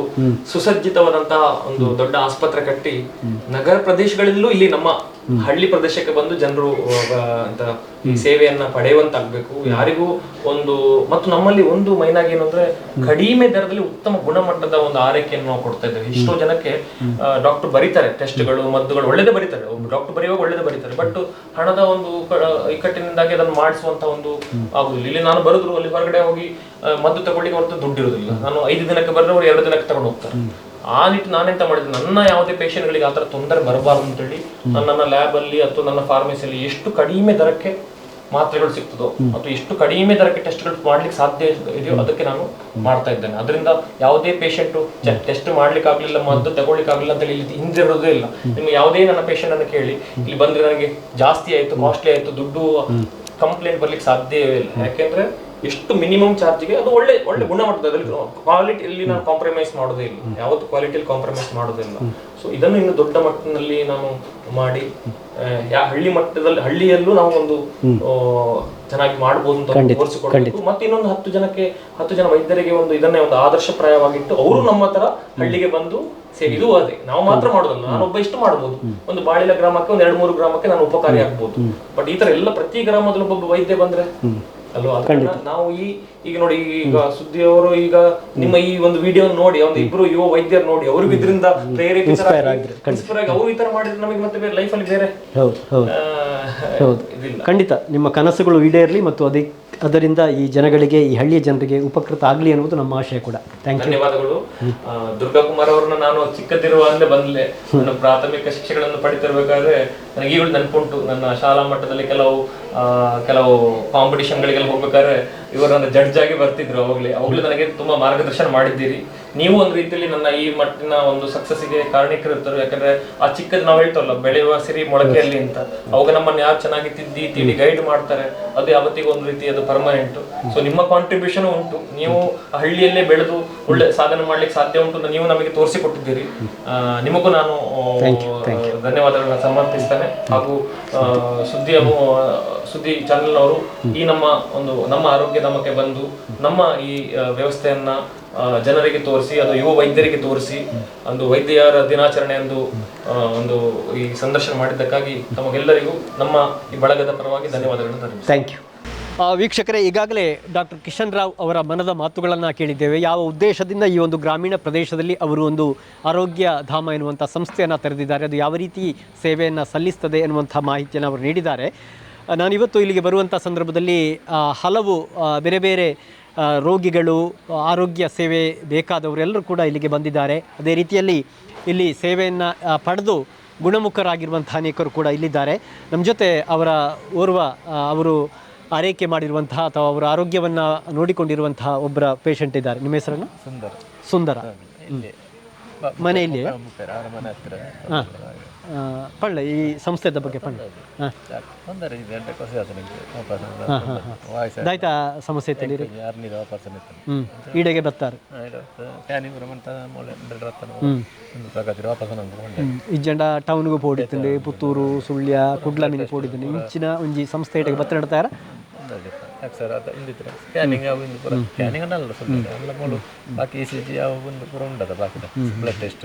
ಸುಸಜ್ಜಿತವಾದಂತಹ ಒಂದು ದೊಡ್ಡ ಆಸ್ಪತ್ರೆ ಕಟ್ಟಿ ನಗರ ಪ್ರದೇಶಗಳಲ್ಲೂ ಇಲ್ಲಿ ನಮ್ಮ ಹಳ್ಳಿ ಪ್ರದೇಶಕ್ಕೆ ಬಂದು ಜನರು ಅಂತ ಸೇವೆಯನ್ನ ಪಡೆಯುವಂತಾಗ್ಬೇಕು. ಯಾರಿಗೂ ಒಂದು ಮತ್ತು ನಮ್ಮಲ್ಲಿ ಒಂದು ಮೈನ್ ಆಗಿ ಏನು ಅಂದ್ರೆ ಕಡಿಮೆ ದರದಲ್ಲಿ ಉತ್ತಮ ಗುಣಮಟ್ಟದ ಒಂದು ಆರೈಕೆಯನ್ನು ನಾವು ಕೊಡ್ತಾ ಇದ್ದೇವೆ. ಎಷ್ಟೋ ಜನಕ್ಕೆ ಡಾಕ್ಟರ್ ಬರೀತಾರೆ. ಟೆಸ್ಟ್ಗಳು ಮದ್ದುಗಳು ಒಳ್ಳೇದೇ ಬರೀತಾರೆ. ಡಾಕ್ಟರ್ ಬರೆಯುವಾಗ ಒಳ್ಳೇದೇ ಬರೀತಾರೆ. ಬಟ್ ಹಣದ ಒಂದು ಇಕ್ಕಟ್ಟಿನಿಂದಾಗಿ ಅದನ್ನು ಮಾಡಿಸುವಂತ ಒಂದು ಆಗುದಿಲ್ಲ. ಇಲ್ಲಿ ನಾನು ಬರೆದ್ರು ಅಲ್ಲಿ ಹೊರಗಡೆ ಹೋಗಿ ಮದ್ದು ಮದ್ದು ತಗೊಳ್ಳಿಕ್ಕೆ ಹೊರತು ದುಡ್ಡು ಇರುವುದಿಲ್ಲ ನಾನು ಐದು ದಿನಕ್ಕೆ ಅವ್ರು ಎರಡು ದಿನಕ್ಕೆ ತಗೊಂಡು ಹೋಗ್ತಾರೆ. ಆ ನಿಟ್ಟು ನಾನೆಂತ ಮಾಡಿದೆ? ನನ್ನ ಯಾವುದೇ ಪೇಷಂಟ್ಗಳಿಗೆ ಆ ಥರ ತೊಂದರೆ ಬರಬಾರ್ದು ಅಂತೇಳಿ ನಾನು ನನ್ನ ಲ್ಯಾಬ್ ಅಲ್ಲಿ ಅಥವಾ ನನ್ನ ಫಾರ್ಮಸಿಯಲ್ಲಿ ಎಷ್ಟು ಕಡಿಮೆ ದರಕ್ಕೆ ಮಾತ್ರೆಗಳು ಸಿಗ್ತದೋ ಅಥವಾ ಎಷ್ಟು ಕಡಿಮೆ ದರಕ್ಕೆ ಟೆಸ್ಟ್ಗಳು ಮಾಡ್ಲಿಕ್ಕೆ ಸಾಧ್ಯ ಇದೆಯೋ ಅದಕ್ಕೆ ನಾನು ಮಾಡ್ತಾ ಇದ್ದೇನೆ. ಅದರಿಂದ ಯಾವುದೇ ಪೇಷಂಟ್ ಟೆಸ್ಟ್ ಮಾಡ್ಲಿಕ್ಕೆ ಆಗಲಿಲ್ಲ ಮದ್ದು ತಗೊಳ್ಲಿಕ್ಕೆ ಆಗಲಿಲ್ಲ ಅಂತ ಹೇಳಿ ಇಲ್ಲಿ ಹಿಂದಿರೋದೇ ಇಲ್ಲ. ನಿಮ್ಗೆ ಯಾವುದೇ ನನ್ನ ಪೇಷಂಟ್ ಅನ್ನು ಕೇಳಿ ಇಲ್ಲಿ ಬಂದ್ರೆ ನನಗೆ ಜಾಸ್ತಿ ಆಯ್ತು ಕಾಸ್ಟ್ಲಿ ಆಯ್ತು ದುಡ್ಡು ಕಂಪ್ಲೇಂಟ್ ಬರ್ಲಿಕ್ಕೆ ಸಾಧ್ಯವೇ ಇಲ್ಲ. ಯಾಕೆಂದ್ರೆ ಎಷ್ಟು ಮಿನಿಮಮ್ ಚಾರ್ಜ್ಗೆ ಅದು ಒಳ್ಳೆ ಒಳ್ಳೆ ಗುಣಮಟ್ಟದಲ್ಲಿ ಕ್ವಾಲಿಟಿ ಕ್ವಾಲಿಟಿಯಲ್ಲಿ ನಾನು ಕಾಂಪ್ರಮೈಸ್ ಮಾಡೋದೇ ಇಲ್ಲ. ಯಾವತ್ತು ಕ್ವಾಲಿಟಿಯಲ್ಲಿ ಕಾಂಪ್ರಮೈಸ್ ಮಾಡೋದಿಲ್ಲ ಸೊ ಇದನ್ನು ಇನ್ನು ದೊಡ್ಡ ಮಟ್ಟದಲ್ಲಿ ನಾನು ಮಾಡಿ ಹಳ್ಳಿ ಮಟ್ಟದಲ್ಲಿ ಹಳ್ಳಿಯಲ್ಲೂ ನಾವು ಒಂದು ಚೆನ್ನಾಗಿ ಮಾಡಬಹುದು ಅಂತ ತೋರಿಸಿಕೊಡ್ಬೇಕು. ಮತ್ತೆ ಇನ್ನೊಂದು ಹತ್ತು ಜನಕ್ಕೆ ಹತ್ತು ಜನ ವೈದ್ಯರಿಗೆ ಒಂದು ಇದನ್ನೇ ಒಂದು ಆದರ್ಶಪ್ರಾಯವಾಗಿಟ್ಟು ಅವರು ನಮ್ಮ ತರ ಹಳ್ಳಿಗೆ ಬಂದು ಸೇರಿ ಇದು ಅದೇ. ನಾವು ಮಾತ್ರ ಮಾಡೋದಲ್ಲ. ನಾನು ಒಬ್ಬ ಇಷ್ಟು ಮಾಡಬಹುದು ಒಂದು ಬಾಳಿಲ ಗ್ರಾಮಕ್ಕೆ ಒಂದು ಎರಡು ಮೂರು ಗ್ರಾಮಕ್ಕೆ ನಾನು ಉಪಕಾರಿ ಆಗ್ಬೋದು. ಬಟ್ ಈ ತರ ಎಲ್ಲ ಪ್ರತಿ ಗ್ರಾಮದಲ್ಲಿ ಒಬ್ಬೊಬ್ಬ ವೈದ್ಯ ಬಂದ್ರೆ ಅಲ್ವಾ? ನಾವು ಈ ಈಗ ನೋಡಿ ಈಗ ಸುದ್ದಿ ಅವರು ಈಗ ನಿಮ್ಮ ಈ ಒಂದು ವಿಡಿಯೋ ನೋಡಿ ಒಂದು ಇಬ್ರು ಯುವ ವೈದ್ಯರು ನೋಡಿ ಅವ್ರಿಗೂ ಇದರಿಂದ ಪ್ರೇರೇಪಿತರಾಗಿ ಅವರು ಈ ತರ ಮಾಡಿದ್ರೆ ನಮಗೆ ಮತ್ತೆ ಬೇರೆ ಲೈಫಲ್ಲಿ ಬೇರೆ ಹೌದು ಹೌದು. ಖಂಡಿತ ನಿಮ್ಮ ಕನಸುಗಳು ಈಡೇರಲಿ ಮತ್ತು ಅದೇ ಅದರಿಂದ ಈ ಜನಗಳಿಗೆ ಈ ಹಳ್ಳಿಯ ಜನರಿಗೆ ಉಪಕೃತ ಆಗಲಿ ಅನ್ನೋದು ನಮ್ಮ ಆಶಯ ಕೂಡ. ಥ್ಯಾಂಕ್ ಯು ಧನ್ಯವಾದಗಳು. ದುರ್ಗಾ ಕುಮಾರ್ ಅವರನ್ನ ನಾನು ಚಿಕ್ಕದಿರುವಾಗಲೇ ಬಂದ್ಲೆ. ನನ್ನ ಪ್ರಾಥಮಿಕ ಶಿಕ್ಷೆಗಳನ್ನು ಪಡಿತಿರ್ಬೇಕಾದ್ರೆ ನನಗೆ ಈಗಲೂ ನೆನಪುಂಟು. ನನ್ನ ಶಾಲಾ ಮಟ್ಟದಲ್ಲಿ ಕೆಲವು ಕೆಲವು ಕಾಂಪಿಟಿಷನ್ಗಳಿಗೆಲ್ಲ ಹೋಗ್ಬೇಕಾದ್ರೆ ಇವರನ್ನ ಜಡ್ಜ್ ಆಗಿ ಬರ್ತಿದ್ರು ಅವಾಗಲೇ ಅವಾಗಲೇ ನನಗೆ ತುಂಬಾ ಮಾರ್ಗದರ್ಶನ ಮಾಡಿದ್ದೀರಿ. ನೀವು ಒಂದು ರೀತಿಯಲ್ಲಿ ನನ್ನ ಈ ಮಟ್ಟಿನ ಒಂದು ಸಕ್ಸಸ್ಸಿಗೆ ಕಾರಣೀಕರಿರ್ತರು ಯಾಕಂದ್ರೆ ಆ ಚಿಕ್ಕದ್ ನಾವ್ ಹೇಳ್ತಾರಲ್ಲ ಬೆಳೆಯುವ ಸಿರಿ ಮೊಳಕೆಯಲ್ಲಿ ಅಂತ. ಅವಾಗ ನಮ್ಮನ್ನ ಯಾರು ಚೆನ್ನಾಗಿ ತಿದ್ದಿ ತಿಳಿ ಗೈಡ್ ಮಾಡ್ತಾರೆ ಅದು ಯಾವತ್ತಿಗೂ ಒಂದು ರೀತಿ ಅದು ಪರ್ಮನೆಂಟ್ ಸೊ ನಿಮ್ಮ ಕಾಂಟ್ರಿಬ್ಯೂಷನ್ ಉಂಟು. ನೀವು ಹಳ್ಳಿಯಲ್ಲೇ ಬೆಳೆದು ಒಳ್ಳೆ ಸಾಧನೆ ಮಾಡ್ಲಿಕ್ಕೆ ಸಾಧ್ಯ ಉಂಟು ಅಂತ ನೀವು ನಮಗೆ ತೋರಿಸಿಕೊಟ್ಟಿದ್ದೀರಿ. ನಿಮಗೂ ನಾನು ಧನ್ಯವಾದಗಳನ್ನ ಸಮರ್ಥಿಸ್ತೇನೆ ಹಾಗೂ ಆ, ಸುದ್ದಿ ಚಾನೆಲ್ ಅವರು ಈ ನಮ್ಮ ಒಂದು ನಮ್ಮ ಆರೋಗ್ಯ ಧಾಮಕ್ಕೆ ಬಂದು ನಮ್ಮ ಈ ವ್ಯವಸ್ಥೆಯನ್ನ ಜನರಿಗೆ ತೋರಿಸಿ ಅದು ಯುವ ವೈದ್ಯರಿಗೆ ತೋರಿಸಿ ಒಂದು ವೈದ್ಯರ ದಿನಾಚರಣೆ ಎಂದು ಒಂದು ಈ ಸಂದರ್ಶನ ಮಾಡಿದ್ದಕ್ಕಾಗಿ ತಮಗೆಲ್ಲರಿಗೂ ನಮ್ಮ ಈ ಬಳಗದ ಪರವಾಗಿ ಧನ್ಯವಾದಗಳನ್ನು ಥ್ಯಾಂಕ್ ಯು ವೀಕ್ಷಕರೇ ಈಗಾಗಲೇ ಡಾಕ್ಟರ್ ಕಿಶನ್ ರಾವ್ ಅವರ ಮನದ ಮಾತುಗಳನ್ನು ಕೇಳಿದ್ದೇವೆ. ಯಾವ ಉದ್ದೇಶದಿಂದ ಈ ಒಂದು ಗ್ರಾಮೀಣ ಪ್ರದೇಶದಲ್ಲಿ ಅವರು ಒಂದು ಆರೋಗ್ಯ ಧಾಮ ಎನ್ನುವಂಥ ಸಂಸ್ಥೆಯನ್ನು ತೆರೆದಿದ್ದಾರೆ ಅದು ಯಾವ ರೀತಿ ಸೇವೆಯನ್ನು ಸಲ್ಲಿಸ್ತದೆ ಎನ್ನುವಂಥ ಮಾಹಿತಿಯನ್ನು ಅವರು ನೀಡಿದ್ದಾರೆ. ನಾನಿವತ್ತು ಇಲ್ಲಿಗೆ ಬರುವಂಥ ಸಂದರ್ಭದಲ್ಲಿ ಹಲವು ಬೇರೆ ಬೇರೆ ರೋಗಿಗಳು ಆರೋಗ್ಯ ಸೇವೆ ಬೇಕಾದವರೆಲ್ಲರೂ ಕೂಡ ಇಲ್ಲಿಗೆ ಬಂದಿದ್ದಾರೆ. ಅದೇ ರೀತಿಯಲ್ಲಿ ಇಲ್ಲಿ ಸೇವೆಯನ್ನು ಪಡೆದು ಗುಣಮುಖರಾಗಿರುವಂಥ ಅನೇಕರು ಕೂಡ ಇಲ್ಲಿದ್ದಾರೆ. ನಮ್ಮ ಜೊತೆ ಅವರ ಓರ್ವ ಅವರು ಆರೈಕೆ ಮಾಡಿರುವಂತಹ ಅಥವಾ ಅವರ ಆರೋಗ್ಯವನ್ನು ನೋಡಿಕೊಂಡಿರುವಂತಹ ಒಬ್ಬರ ಪೇಷಂಟ್ ಇದ್ದಾರೆ. ನಿಮ್ಮ ಹೆಸರನ್ನು? ಸುಂದರ. ಸುಂದರ. ಮನೆಯಲ್ಲಿ ಪಳ್ಳ ಈ ಸಂಸ್ಥೆದ ಬಗ್ಗೆ ಪಳ್ಳ. ತೊಂದರೆ ಇದೆ ಎಂಟು ಆಯ್ತು. ನಿಮಗೆ ಸಮಸ್ಯೆ ಆಪರೇಷನ್ ಇತ್ತು ಹ್ಞೂ ಈಡೆಗೆ ಬರ್ತಾರೆ. ಒಂದು ಪ್ರಗತಿ ಆಪರೇಷನ್ ಅಂತ ಇಜ್ಜಂಡ ಟೌನ್ಗೂ ಪೋಡಿತ್ತಂడి ಪುತ್ತೂರು ಸುಳ್ಯ ಕುಡ್ಲಮಿನಿ ಪೋಡಿದ್ದೀನಿ ಇಂಚಿನ ಒಂಜಿ ಸಂಸ್ಥೆ ಇಡೆಗೆ ಬತ್ತ ನಡ್ತಾರ? ಸರ್ ಅದು ಇಂದಿದ್ರೆ ಸ್ಕ್ಯಾನಿಂಗ್ ಅವು ಇಂದು ಪೂರ ಸ್ಕ್ಯಾನಿಂಗ್ ಅನ್ನಲ್ಲ ಸುಮ್ಮನೆ ಎಲ್ಲ ಮೂಲು ಬಾಕಿ ಇ ಸಿ ಜಿ ಅವು ಒಂದು ಪೂರ ಉಂಟದ ಬಾಕಿ ಬ್ಲಡ್ ಟೆಸ್ಟ್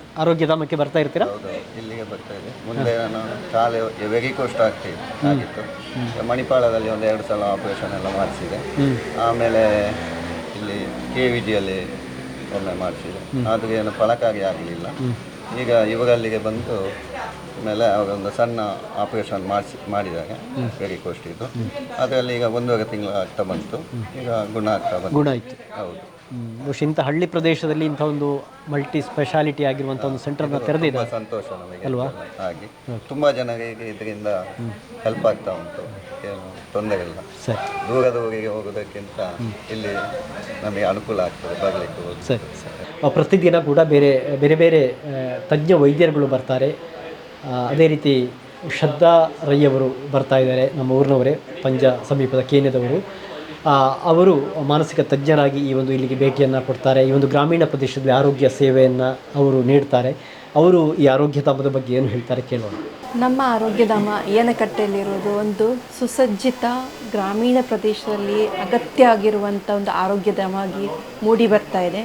ಆರೋಗ್ಯಧಾಮಕ್ಕೆ ಬರ್ತಾ ಇರ್ತೀರಾ? ಹೌದು ಇಲ್ಲಿಗೆ ಬರ್ತಾ ಇದೆ ಮುಂದೆ ನಾನು ಕಾಲು ವೆಗಿಕೋಸ್ಟ್ ಆಗ್ತಿದೆ. ಆಗಿತ್ತು. ಮಣಿಪಾಲದಲ್ಲಿ ಒಂದು ಎರಡು ಸಲ ಆಪರೇಷನ್ ಎಲ್ಲ ಮಾಡಿಸಿದೆ. ಆಮೇಲೆ ಇಲ್ಲಿ ಕೆ ವಿ ಜಿಯಲ್ಲಿ ಒಮ್ಮೆ ಮಾಡಿಸಿದೆ. ಅದು ಏನು ಫಲಕಾರಿ ಆಗಲಿಲ್ಲ. ಈಗ ಇವರಲ್ಲಿಗೆ ಬಂದು ಆಮೇಲೆ ಅವರೊಂದು ಸಣ್ಣ ಆಪರೇಷನ್ ಮಾಡಿಸಿ ಮಾಡಿದಾಗ. ವೆರಿ ಕೋಸ್ಟ್ ಇದು ಅದರಲ್ಲಿ ಈಗ ಒಂದೂವರೆ ತಿಂಗಳು ಆಗ್ತಾ ಬಂತು. ಈಗ ಗುಣ ಆಗ್ತಾ ಬಂತು. ಗುಣ ಆಯಿತು. ಹೌದು. ಬಹುಶಃ ಇಂಥ ಹಳ್ಳಿ ಪ್ರದೇಶದಲ್ಲಿ ಇಂಥ ಒಂದು ಮಲ್ಟಿ ಸ್ಪೆಷಾಲಿಟಿ ಆಗಿರುವಂಥ ಒಂದು ಸೆಂಟರ್ನ ತೆರೆದಿದೆ. ಸಂತೋಷ ನಮಗೆ ಅಲ್ವಾ? ಹಾಗೆ. ತುಂಬ ಜನರಿಗೆ ಇದರಿಂದ ಹೆಲ್ಪ್ ಆಗ್ತಾ ಉಂಟು. ಏನು ತೊಂದರೆ ಇಲ್ಲ. ಸರಿ. ದೂರದ ಊರಿಗೆ ಹೋಗೋದಕ್ಕಿಂತ ಇಲ್ಲಿ ನಮಗೆ ಅನುಕೂಲ ಆಗ್ತದೆ ಬರಲಿಕ್ಕೆ ಹೋಗಿ ಸರಿ ಸರಿ. ಪ್ರತಿದಿನ ಕೂಡ ಬೇರೆ ಬೇರೆ ಬೇರೆ ತಜ್ಞ ವೈದ್ಯರುಗಳು ಬರ್ತಾರೆ. ಅದೇ ರೀತಿ ಶ್ರದ್ಧಾ ರೈಯವರು ಬರ್ತಾ ಇದ್ದಾರೆ ನಮ್ಮ ಊರಿನವರೇ ಪಂಜ ಸಮೀಪದ ಕೇನ್ಯದವರು. ಅವರು ಮಾನಸಿಕ ತಜ್ಞರಾಗಿ ಈ ಒಂದು ಇಲ್ಲಿಗೆ ಭೇಟಿಯನ್ನು ಕೊಡ್ತಾರೆ. ಈ ಒಂದು ಗ್ರಾಮೀಣ ಪ್ರದೇಶದಲ್ಲಿ ಆರೋಗ್ಯ ಸೇವೆಯನ್ನು ಅವರು ನೀಡ್ತಾರೆ. ಅವರು ಈ ಆರೋಗ್ಯಧಾಮದ ಬಗ್ಗೆ ಏನು ಹೇಳ್ತಾರೆ ಕೇಳೋಣ. ನಮ್ಮ ಆರೋಗ್ಯಧಾಮ ಏನಕಟ್ಟೆಯಲ್ಲಿರೋದು ಒಂದು ಸುಸಜ್ಜಿತ ಗ್ರಾಮೀಣ ಪ್ರದೇಶದಲ್ಲಿ ಅಗತ್ಯ ಆಗಿರುವಂಥ ಒಂದು ಆರೋಗ್ಯಧಾಮ ಆಗಿ ಮೂಡಿ ಬರ್ತಾ ಇದೆ.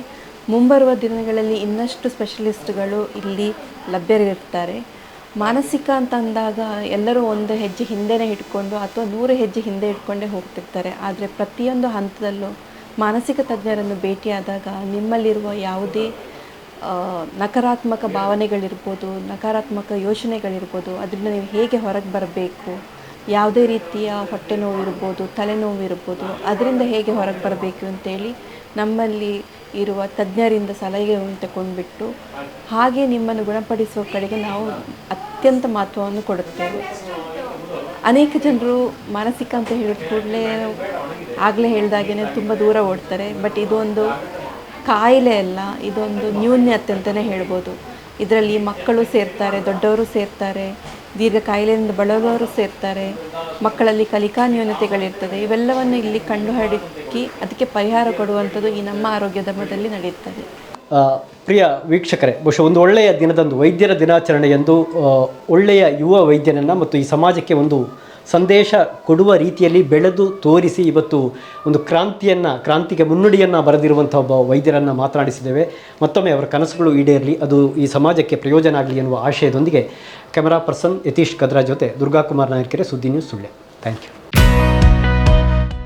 ಮುಂಬರುವ ದಿನಗಳಲ್ಲಿ ಇನ್ನಷ್ಟು ಸ್ಪೆಷಲಿಸ್ಟ್ಗಳು ಇಲ್ಲಿ ಲಭ್ಯರಿರ್ತಾರೆ. ಮಾನಸಿಕ ಅಂತ ಅಂದಾಗ ಎಲ್ಲರೂ ಒಂದು ಹೆಜ್ಜೆ ಹಿಂದೆನೇ ಇಟ್ಕೊಂಡು ಅಥವಾ ನೂರು ಹೆಜ್ಜೆ ಹಿಂದೆ ಇಟ್ಕೊಂಡೇ ಹೋಗ್ತಿರ್ತಾರೆ. ಆದರೆ ಪ್ರತಿಯೊಂದು ಹಂತದಲ್ಲೂ ಮಾನಸಿಕ ತಜ್ಞರನ್ನು ಭೇಟಿಯಾದಾಗ ನಿಮ್ಮಲ್ಲಿರುವ ಯಾವುದೇ ನಕಾರಾತ್ಮಕ ಭಾವನೆಗಳಿರ್ಬೋದು, ನಕಾರಾತ್ಮಕ ಯೋಚನೆಗಳಿರ್ಬೋದು, ಅದರಿಂದ ನೀವು ಹೇಗೆ ಹೊರಗೆ ಬರಬೇಕು, ಯಾವುದೇ ರೀತಿಯ ಹೊಟ್ಟೆ ನೋವು ಇರ್ಬೋದು ತಲೆನೋವು ಇರ್ಬೋದು ಅದರಿಂದ ಹೇಗೆ ಹೊರಗೆ ಬರಬೇಕು ಅಂತೇಳಿ ನಮ್ಮಲ್ಲಿ ಇರುವ ತಜ್ಞರಿಂದ ಸಲಹೆಗಳನ್ನು ತಗೊಂಡ್ಬಿಟ್ಟು ಹಾಗೆ ನಿಮ್ಮನ್ನು ಗುಣಪಡಿಸುವ ಕಡೆಗೆ ನಾವು ಅತ್ಯಂತ ಮಹತ್ವವನ್ನು ಕೊಡುತ್ತೇವೆ. ಅನೇಕ ಜನರು ಮಾನಸಿಕ ಅಂತ ಹೇಳಿದ ಕೂಡಲೇ ಆಗಲೇ ಹೇಳಿದಾಗೇ ತುಂಬ ದೂರ ಓಡ್ತಾರೆ. ಬಟ್ ಇದೊಂದು ಕಾಯಿಲೆ ಅಲ್ಲ, ಇದೊಂದು ನ್ಯೂನ್ಯತೆ ಅಂತಲೇ ಹೇಳ್ಬೋದು. ಇದರಲ್ಲಿ ಮಕ್ಕಳು ಸೇರ್ತಾರೆ, ದೊಡ್ಡವರು ಸೇರ್ತಾರೆ. ದೀರ್ಘ ಕಾಯಿಲೆಯಿಂದ ಬಳಲುವವರು ಸೇರ್ತಾರೆ. ಮಕ್ಕಳಲ್ಲಿ ಕಲಿಕಾ ನ್ಯೂನತೆಗಳಿರ್ತದೆ. ಇವೆಲ್ಲವನ್ನು ಇಲ್ಲಿ ಕಂಡು ಅದಕ್ಕೆ ಪರಿಹಾರ ಕೊಡುವಂಥದ್ದು ಈ ನಮ್ಮ ಆರೋಗ್ಯ ಧರ್ಮದಲ್ಲಿ ನಡೆಯುತ್ತದೆ. ಪ್ರಿಯ ವೀಕ್ಷಕರೇ, ಬಹುಶಃ ಒಂದು ಒಳ್ಳೆಯ ದಿನದಂದು ವೈದ್ಯರ ದಿನಾಚರಣೆ ಎಂದು ಒಳ್ಳೆಯ ಯುವ ವೈದ್ಯನನ್ನು ಮತ್ತು ಈ ಸಮಾಜಕ್ಕೆ ಒಂದು ಸಂದೇಶ ಕೊಡುವ ರೀತಿಯಲ್ಲಿ ಬೆಳೆದು ತೋರಿಸಿ ಇವತ್ತು ಒಂದು ಕ್ರಾಂತಿಯನ್ನು, ಕ್ರಾಂತಿಗೆ ಮುನ್ನುಡಿಯನ್ನು ಬರೆದಿರುವಂಥ ಒಬ್ಬ ವೈದ್ಯರನ್ನು ಮಾತನಾಡಿಸಿದ್ದೇವೆ. ಮತ್ತೊಮ್ಮೆ ಅವರ ಕನಸುಗಳು ಈಡೇರಲಿ, ಅದು ಈ ಸಮಾಜಕ್ಕೆ ಪ್ರಯೋಜನ ಆಗಲಿ ಎನ್ನುವ ಆಶಯದೊಂದಿಗೆ. ಕ್ಯಾಮರಾ ಪರ್ಸನ್ ಯತೀಶ್ ಕದ್ರಾ ಜೊತೆ ದುರ್ಗಾಕುಮಾರ್ ನಾಯಕರೆ ಸುದ್ದಿ ನ್ಯೂಸ್ ಸುಳ್ಳೆ thank you.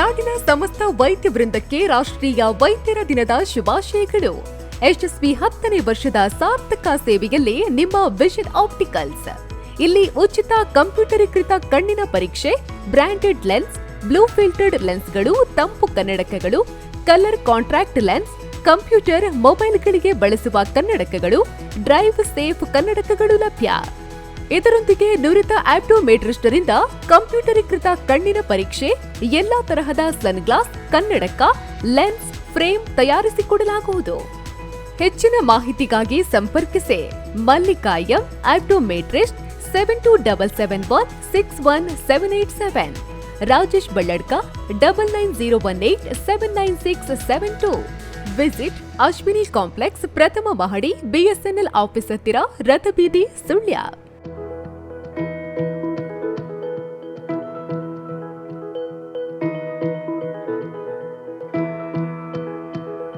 ನಾಡಿನ ಸಮಸ್ತ ವೈದ್ಯ ವೃಂದಕ್ಕೆ ರಾಷ್ಟ್ರೀಯ ವೈದ್ಯರ ದಿನದ ಶುಭಾಶಯಗಳು. ಯಶಸ್ವಿ ಹತ್ತನೇ ವರ್ಷದ ಸಾರ್ಥಕ ಸೇವೆಯಲ್ಲಿ ನಿಮ್ಮ ವಿಷನ್ ಆಪ್ಟಿಕಲ್ಸ್ ಇಲ್ಲಿ ಉಚಿತ ಕಂಪ್ಯೂಟರೀಕೃತ ಕಣ್ಣಿನ ಪರೀಕ್ಷೆ, ಬ್ರಾಂಡೆಡ್ ಲೆನ್ಸ್, ಬ್ಲೂ ಫಿಲ್ಟರ್ಡ್ ಲೆನ್ಸ್ಗಳು, ತಂಪು ಕನ್ನಡಕಗಳು, ಕಲರ್ ಕಾಂಟ್ರಾಕ್ಟ್ ಲೆನ್ಸ್, ಕಂಪ್ಯೂಟರ್, ಮೊಬೈಲ್ಗಳಿಗೆ ಬಳಸುವ ಕನ್ನಡಕಗಳು, ಡ್ರೈವ್ ಸೇಫ್ ಕನ್ನಡಕಗಳು ಲಭ್ಯ. ಇದರೊಂದಿಗೆ ನುರಿತ ಆಪ್ಟೋಮೇಟ್ರಿಸ್ಟರಿಂದ ಕಂಪ್ಯೂಟರೀಕೃತ ಕಣ್ಣಿನ ಪರೀಕ್ಷೆ, ಎಲ್ಲಾ ತರಹದ ಸನ್ಗ್ಲಾಸ್, ಕನ್ನಡಕ, ಲೆನ್ಸ್, ಫ್ರೇಮ್ ತಯಾರಿಸಿಕೊಡಲಾಗುವುದು. ಹೆಚ್ಚಿನ ಮಾಹಿತಿಗಾಗಿ ಸಂಪರ್ಕಿಸಿ. ಮಲ್ಲಿಕಾಯಂ optometrist seven two double seven one six one seven eight seven. Rajesh Balladka double nine zero one eight seven nine six seven two. Visit Ashwini complex ಪ್ರಥಮ ಮಹಡಿ ಬಿಎಸ್ಎನ್ಎಲ್ ಆಫೀಸ್ ಹತ್ತಿರ ರಥಬೀದಿ ಸುಳ್ಯ.